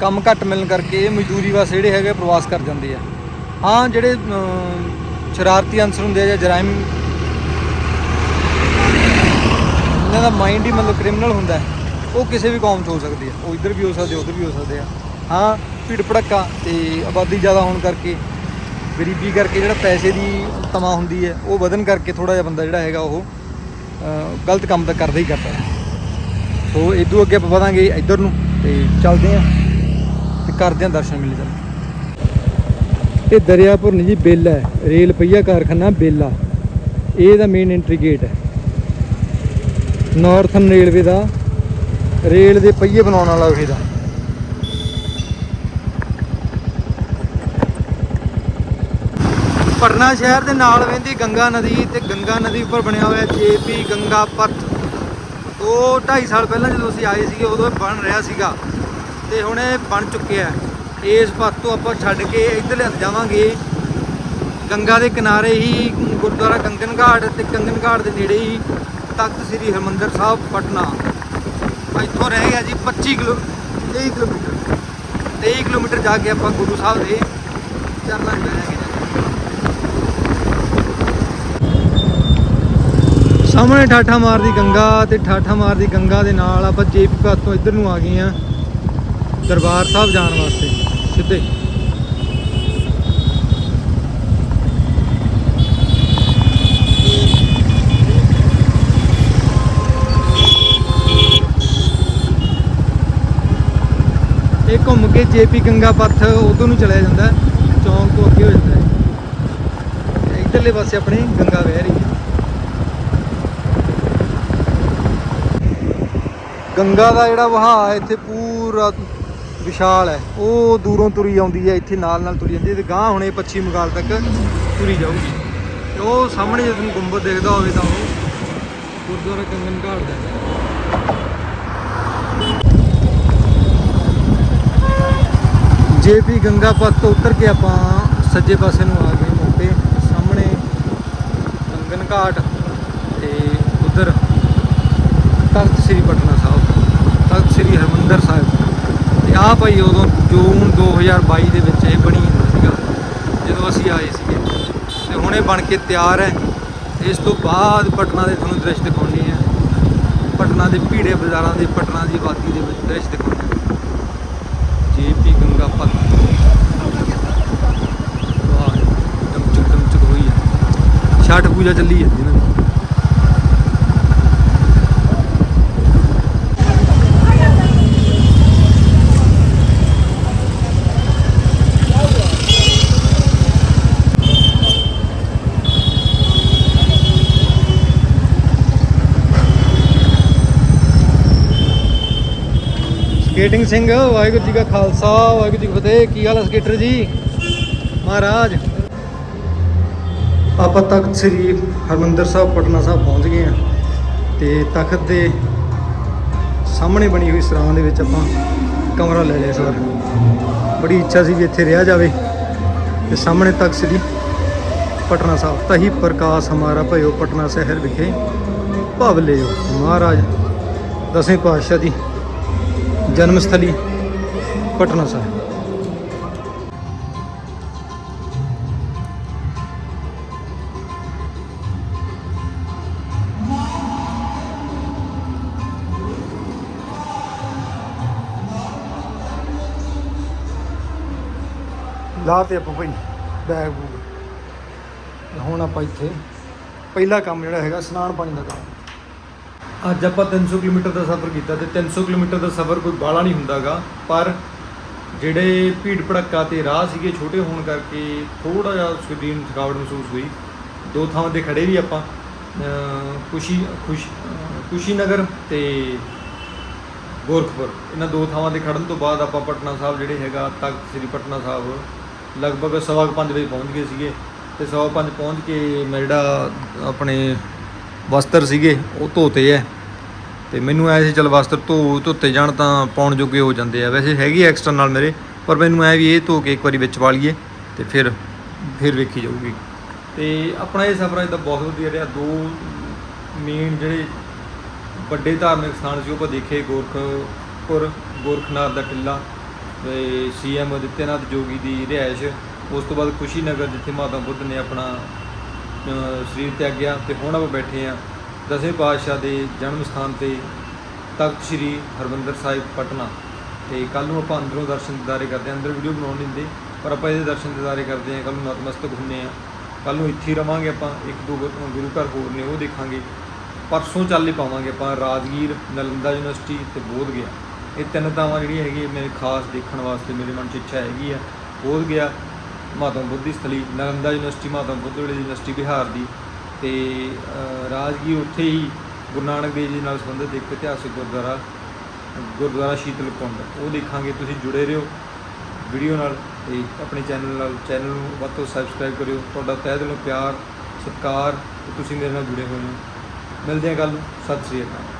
ਕੰਮ ਘੱਟ ਮਿਲਣ ਕਰਕੇ ਮਜ਼ਦੂਰੀ ਵਾਸਤੇ ਜਿਹੜੇ ਹੈਗੇ ਪ੍ਰਵਾਸ ਕਰ ਜਾਂਦੇ ਆ। ਹਾਂ, ਜਿਹੜੇ ਸ਼ਰਾਰਤੀ ਅੰਸਰ ਹੁੰਦੇ ਆ ਜਾਂ ਜਰਾਇਮ, ਇਹਨਾਂ ਦਾ ਮਾਈਂਡ ਹੀ ਮਤਲਬ ਕ੍ਰਿਮੀਨਲ ਹੁੰਦਾ ਹੈ। ਉਹ ਕਿਸੇ ਵੀ ਕੌਮ 'ਚ ਹੋ ਸਕਦੀ ਹੈ ਉਹ ਇੱਧਰ ਵੀ ਹੋ ਸਕਦੇ ਉੱਧਰ ਵੀ ਹੋ ਸਕਦੇ ਆ। ਹਾਂ, ਭੀੜ ਭੜੱਕਾ ਤੇ ਆਬਾਦੀ ਜ਼ਿਆਦਾ ਹੋਣ ਕਰਕੇ, ਗਰੀਬੀ ਕਰਕੇ ਜਿਹੜਾ ਪੈਸੇ ਦੀ ਤਮਾ ਹੁੰਦੀ ਹੈ, ਉਹ ਵਧਣ ਕਰਕੇ ਥੋੜਾ ਜਿਹਾ ਬੰਦਾ ਜਿਹੜਾ ਹੈਗਾ ਉਹ ਗਲਤ ਕੰਮ ਤਾਂ ਕਰਦਾ ਹੀ ਕਰਦਾ ਹੈ। ਸੋ ਇਦੋਂ ਅੱਗੇ ਆਪਾਂ ਵਧਾਂਗੇ ਇੱਧਰ ਨੂੰ ਤੇ ਚੱਲਦੇ ਆਂ ਤੇ ਕਰਦੇ ਆਂ ਦਰਸ਼ਨ ਮਿਲੇ ਚੱਲ ਇਹ ਦਰਿਆਪੁਰ ਨਹੀਂ ਜੀ ਬੇਲਾ ਹੈ, ਰੇਲ ਪਈਆ ਕਾਰਖਾਨਾ ਬੇਲਾ ਇਹ ਦਾ ਮੇਨ ਐਂਟਰੀ ਗੇਟ ਹੈ। ਨਾਰਥਨ ਰੇਲਵੇ ਦਾ ਰੇਲ ਦੇ ਪਹੀਏ ਬਣਾਉਣ ਵਾਲਾ ਉਹ ਇਹਦਾ ਪਟਨਾ ਸ਼ਹਿਰ ਦੇ ਨਾਲ ਵਹਿੰਦੀ ਗੰਗਾ ਨਦੀ ਤੇ ਗੰਗਾ ਨਦੀ ਉੱਪਰ ਬਣਿਆ ਹੋਇਆ ਜੇਪੀ ਗੰਗਾ ਪਥ। ਉਹ 2.5 ਸਾਲ ਪਹਿਲਾਂ ਜਦੋਂ ਅਸੀਂ ਆਏ ਸੀਗੇ, ਉਦੋਂ ਇਹ ਬਣ ਰਿਹਾ ਸੀਗਾ ਤੇ ਹੁਣ ਇਹ ਬਣ ਚੁੱਕਿਆ ਇਸ ਪਥ ਤੋਂ ਆਪਾਂ ਛੱਡ ਕੇ ਇੱਧਰ ਲੈ ਜਾਵਾਂਗੇ। ਗੰਗਾ ਦੇ ਕਿਨਾਰੇ ਹੀ ਗੁਰਦੁਆਰਾ ਕੰਗਨ ਘਾਟ ਤੇ ਕੰਗਨ ਘਾਟ ਦੇ ਨੇੜੇ ਹੀ ਤਖਤ ਸ੍ਰੀ ਹਰਮੰਦਰ ਸਾਹਿਬ, ਪਟਨਾ। ਇੱਥੋਂ ਰਹਿ ਗਿਆ ਜੀ 25 ਕਿਲੋ 23 ਕਿਲੋਮੀਟਰ। 23 ਕਿਲੋਮੀਟਰ ਜਾ ਕੇ ਆਪਾਂ ਗੁਰੂ ਸਾਹਿਬ ਦੇ ਚਰਨਾਂ 'ਚ ਬਹਿ ਜਾਵਾਂਗੇ ਸਾਹਮਣੇ ਠਾਠਾ ਮਾਰ ਦੀ ਗੰਗਾ ਤੇ ਠਾਠਾ ਮਾਰਦੀ ਗੰਗਾ ਦੇ ਨਾਲ ਆਪਾਂ ਜੇਪੀ ਪਾਸ ਤੋਂ ਇੱਧਰ ਨੂੰ ਆ ਗਏ ਆ ਦਰਬਾਰ ਸਾਹਿਬ ਜਾਣ ਵਾਸਤੇ, ਸਿੱਧੇ। ਘੁੰਮ ਕੇ ਜੇਪੀ ਗੰਗਾ ਪੱਥ ਉਧਰ ਨੂੰ ਚਲਿਆ ਜਾਂਦਾ, ਚੌਂਕ ਤੋਂ ਅੱਗੇ ਹੋ ਜਾਂਦਾ ਹੈ। ਤੇ ਇੱਧਰਲੇ ਪਾਸੇ ਆਪਣੇ ਗੰਗਾ ਵਹਿ ਰਹੀ ਹੈ। ਗੰਗਾ ਦਾ ਜਿਹੜਾ ਵਹਾਅ ਇੱਥੇ ਪੂਰਾ ਵਿਸ਼ਾਲ ਹੈ। ਉਹ ਦੂਰੋਂ ਤੁਰੀ ਆਉਂਦੀ ਹੈ, ਇੱਥੇ ਨਾਲ ਨਾਲ ਤੁਰੀ ਜਾਂਦੀ ਹੈ ਤੇ ਗਾਂ ਹੁਣੇ ਪੱਛਮੀ ਬੰਗਾਲ ਤੱਕ ਤੁਰੀ ਜਾਊਗੀ। ਤੇ ਉਹ ਸਾਹਮਣੇ ਜੇ ਤੁਹਾਨੂੰ ਗੁੰਬਦ ਦੇਖਦਾ ਹੋਵੇ ਤਾਂ ਉਹ ਗੁਰਦੁਆਰਾ ਕੰਗਨ ਘਾਟ ਦਾ ਹੈ। ਜੇਪੀ ਗੰਗਾ ਪਥ ਤੋਂ ਉਤਰ ਕੇ ਆਪਾਂ ਸੱਜੇ ਪਾਸੇ ਨੂੰ ਆ ਗਏ, ਮੋਟੇ ਸਾਹਮਣੇ ਕੰਗਨ ਘਾਟ ਤੇ ਉਧਰ ਤਖਤ ਸ੍ਰੀ ਪਟਨਾ ਸਾਹਿਬ, ਤਖਤ ਸ੍ਰੀ ਹਰਮੰਦਰ ਸਾਹਿਬ। ਤੇ ਆਹ ਭਾਈ ਉਦੋਂ ਜੂਨ 2022 ਦੇ ਵਿੱਚ ਇਹ ਬਣੀ ਹੁੰਦਾ ਸੀਗਾ, ਜਦੋਂ ਅਸੀਂ ਆਏ ਸੀਗੇ। ਤੇ ਹੁਣ ਇਹ ਬਣ ਕੇ ਤਿਆਰ ਹੈ। ਇਸ ਤੋਂ ਬਾਅਦ ਪਟਨਾ ਦੇ ਤੁਹਾਨੂੰ ਦ੍ਰਿਸ਼ ਦਿਖਾਉਣੀ ਹੈ। ਪਟਨਾ ਦੇ ਭੀੜੇ ਬਾਜ਼ਾਰਾਂ ਦੇ, ਪਟਨਾ ਦੀ ਆਬਾਦੀ ਦੇ ਵਿੱਚ ਦ੍ਰਿਸ਼ ਦਿਖਾਉਣੇ ਜੇਪੀ ਗੰਗਾ ਪਤ ਵਾਹ ਚਮਚਕ ਚਮਚਕ ਹੋਈ ਹੈ ਛਠ ਪੂਜਾ ਚੱਲੀ ਜਾਂਦੀ ਨਾ ਸਕੇਟਿੰਗ ਸਿੰਘ, ਵਾਹਿਗੁਰੂ ਜੀ ਕਾ ਖਾਲਸਾ, ਵਾਹਿਗੁਰੂ ਜੀ ਕੀ ਫਤਿਹ। ਕੀ ਹਾਲ ਹੈ ਸਕੇਟਰ ਜੀ? ਮਹਾਰਾਜ। ਆਪਾਂ ਤਖਤ ਸ੍ਰੀ ਹਰਮੰਦਰ ਸਾਹਿਬ, ਪਟਨਾ ਸਾਹਿਬ ਪਹੁੰਚ ਗਏ ਆ ਤੇ ਤਖਤ ਦੇ ਸਾਹਮਣੇ ਬਣੀ ਹੋਈ ਸਰਾਂ ਦੇ ਵਿੱਚ ਆਪਾਂ ਕਮਰਾ ਲੈ ਲਿਆ ਇਸ ਵਾਰ ਬੜੀ ਇੱਛਾ ਸੀ ਵੀ ਇੱਥੇ ਰਿਹਾ ਜਾਵੇ ਤੇ ਸਾਹਮਣੇ ਤਖ਼ਤ ਸ੍ਰੀ ਪਟਨਾ ਸਾਹਿਬ। ਤਹੀ ਪ੍ਰਕਾਸ਼ ਹਮਾਰਾ ਭਇਓ ਪਟਨਾ ਸ਼ਹਿਰ ਵਿਖੇ ਭਵ ਲਿਓ। ਮਹਾਰਾਜ, ਦਸਵੇਂ ਪਾਤਸ਼ਾਹ ਦੀ ਜਨਮ ਸਥਲੀ ਪਟਨਾ ਸਾਹਿਬ। ਲਾ ਤੇ ਆਪਾਂ ਭਾਈ ਬੈਗ ਬੂਗ। ਹੁਣ ਆਪਾਂ ਇੱਥੇ, ਪਹਿਲਾ ਕੰਮ ਜਿਹੜਾ ਹੈਗਾ ਇਸ਼ਨਾਨ ਪਾਣੀ ਦਾ ਕੰਮ। ਅੱਜ ਆਪਾਂ 300 ਕਿਲੋਮੀਟਰ ਦਾ ਸਫ਼ਰ ਕੀਤਾ ਤੇ 300 ਕਿਲੋਮੀਟਰ ਦਾ ਸਫ਼ਰ ਕੋਈ ਬਾਹਲਾ ਨਹੀਂ ਹੁੰਦਾਗਾ, ਪਰ ਜਿਹੜੇ ਭੀੜ ਭੜੱਕਾ ਤੇ ਰਾਹ ਸੀਗੇ ਛੋਟੇ ਹੋਣ ਕਰਕੇ ਥੋੜਾ ਜਿਹਾ ਸਰੀਰ ਥਕਾਵਟ ਮਹਿਸੂਸ ਹੋਈ। ਦੋ ਥਾਵਾਂ ਤੇ ਖੜੇ ਵੀ ਆਪਾਂ ਖੁਸ਼ੀ, ਖੁਸ਼, ਅਹ, ਖੁਸ਼ੀਨਗਰ ਤੇ ਗੋਰਖਪੁਰ। ਇਹਨਾਂ ਦੋ ਥਾਵਾਂ ਤੇ ਖੜਨ ਤੋਂ ਬਾਅਦ ਆਪਾਂ ਪਟਨਾ ਸਾਹਿਬ ਜਿਹੜੇ ਹੈਗਾ, ਤਖਤ ਸ੍ਰੀ ਪਟਨਾ ਸਾਹਿਬ ਲਗਭਗ ਸਵਾ ਕੁ ਪੰਜ ਵਜੇ ਪਹੁੰਚ ਗਏ ਸੀਗੇ ਤੇ ਸਵਾ ਪੰਜ ਪਹੁੰਚ ਕੇ ਮੈਂ ਜਿਹੜਾ ਆਪਣੇ ਵਸਤਰ ਸੀਗੇ, ਉਹ ਧੋਤੇ ਐ। ਤੇ ਮੈਨੂੰ ਐ ਸੀ, ਚਲ ਵਸਤਰ ਧੋ, ਧੋਤੇ ਜਾਣ ਤਾਂ ਪਾਉਣ ਜੋਗੇ ਹੋ ਜਾਂਦੇ ਆ। ਵੈਸੇ ਹੈਗੀ ਐਕਸਟਰਾ ਨਾਲ ਮੇਰੇ, ਪਰ ਮੈਨੂੰ ਐ ਵੀ ਇਹ ਧੋ ਕੇ ਇੱਕ ਵਾਰੀ ਵਿੱਚ ਪਾ ਲਈਏ ਤੇ ਫਿਰ ਫਿਰ ਵੇਖੀ ਜਾਊਗੀ। ਤੇ ਆਪਣਾ ਇਹ ਸਫ਼ਰ ਅੱਜ ਦਾ ਬਹੁਤ ਵਧੀਆ ਰਿਹਾ। ਦੋ ਮੇਨ ਜਿਹੜੇ ਵੱਡੇ ਧਾਰਮਿਕ ਸਥਾਨ ਸੀ, ਉਹ ਆਪਾਂ ਦੇਖੇ। ਗੋਰਖਪੁਰ ਗੋਰਖਨਾਥ ਦਾ ਟਿੱਲਾ ਤੇ ਸੀਐਮ ਅਦਿੱਤਿਆਨਾਥ ਜੋਗੀ ਦੀ ਰਿਹਾਇਸ਼। ਉਸ ਤੋਂ ਬਾਅਦ ਖੁਸ਼ੀਨਗਰ ਜਿੱਥੇ ਮਾਤਾ ਬੁੱਧ ਨੇ ਆਪਣਾ ਸਰੀਰ ਤਿਆਗਿਆ ਤੇ ਹੁਣ ਆਪਾਂ ਬੈਠੇ ਆ ਦਸਵੇਂ ਪਾਤਸ਼ਾਹ ਦੇ ਜਨਮ ਸਥਾਨ ਤੇ ਤਖਤ ਸ੍ਰੀ ਹਰਮੰਦਰ ਸਾਹਿਬ, ਪਟਨਾ। ਤੇ ਕੱਲ ਨੂੰ ਆਪਾਂ ਅੰਦਰੋਂ ਦਰਸ਼ਨ ਦਿਦਾਰੇ ਕਰਦੇ ਹਾਂ। ਅੰਦਰ ਵੀਡੀਓ ਬਣਾਉਣ ਨਹੀਂ ਦਿੰਦੇ, ਪਰ ਆਪਾਂ ਇਹਦੇ ਦਰਸ਼ਨ ਦਿਦਾਰੇ ਕਰਦੇ ਹਾਂ। ਕੱਲ ਨੂੰ ਨਤਮਸਤਕ ਹੁੰਦੇ ਆ ਕੱਲ ਨੂੰ ਇੱਥੇ ਹੀ ਰਵਾਂਗੇ ਆਪਾਂ, ਇੱਕ ਦੋ ਗੁਰੂ ਘਰ ਹੋਰ ਨੇ, ਉਹ ਦੇਖਾਂਗੇ। ਪਰਸੋਂ ਚੱਲ ਹੀ ਪਾਵਾਂਗੇ ਆਪਾਂ ਰਾਜਗੀਰ, ਨਲੰਦਾ ਯੂਨੀਵਰਸਿਟੀ ਤੇ ਬੋਧ ਗਿਆ ਇਹ ਤਿੰਨ ਥਾਵਾਂ ਜਿਹੜੀਆਂ ਹੈਗੀਆਂ, ਮੇਰੇ ਖਾਸ ਦੇਖਣ ਵਾਸਤੇ ਮੇਰੇ ਮਨ 'ਚ ਇੱਛਾ ਹੈਗੀ ਆ। ਬੋਧ ਗਿਆ ਮਾਤਾ ਬੁੱਧੀ ਸਥਲੀ, ਨਲੰਦਾ ਯੂਨੀਵਰਸਿਟੀ ਮਾਤਾ ਬੁੱਧ ਵਾਲੀ ਯੂਨੀਵਰਸਿਟੀ ਬਿਹਾਰ ਦੀ ਤੇ ਰਾਜਗੀ ਉੱਥੇ ਹੀ ਗੁਰੂ ਨਾਨਕ ਦੇਵ ਜੀ ਨਾਲ ਸੰਬੰਧਿਤ ਇੱਕ ਇਤਿਹਾਸਿਕ ਗੁਰਦੁਆਰਾ ਗੁਰਦੁਆਰਾ ਸ਼ੀਤਲ ਕੁੰਡ ਉਹ ਦੇਖਾਂਗੇ, ਤੁਸੀਂ ਜੁੜੇ ਰਹੋ ਵੀਡੀਓ ਨਾਲ ਤੇ ਆਪਣੇ ਚੈਨਲ ਨਾਲ, ਚੈਨਲ ਨੂੰ ਵੱਧ ਤੋਂ ਸਬਸਕ੍ਰਾਈਬ ਕਰਿਓ, ਤੁਹਾਡਾ ਤਹਿ ਦਿਲੋਂ ਪਿਆਰ, ਸਤਿਕਾਰ ਤੁਸੀਂ ਮੇਰੇ ਨਾਲ ਜੁੜੇ ਹੋਏ ਹੋ। ਮਿਲਦੇ ਹਾਂ ਕੱਲ ਸਤਿ ਸ੍ਰੀ ਅਕਾਲ।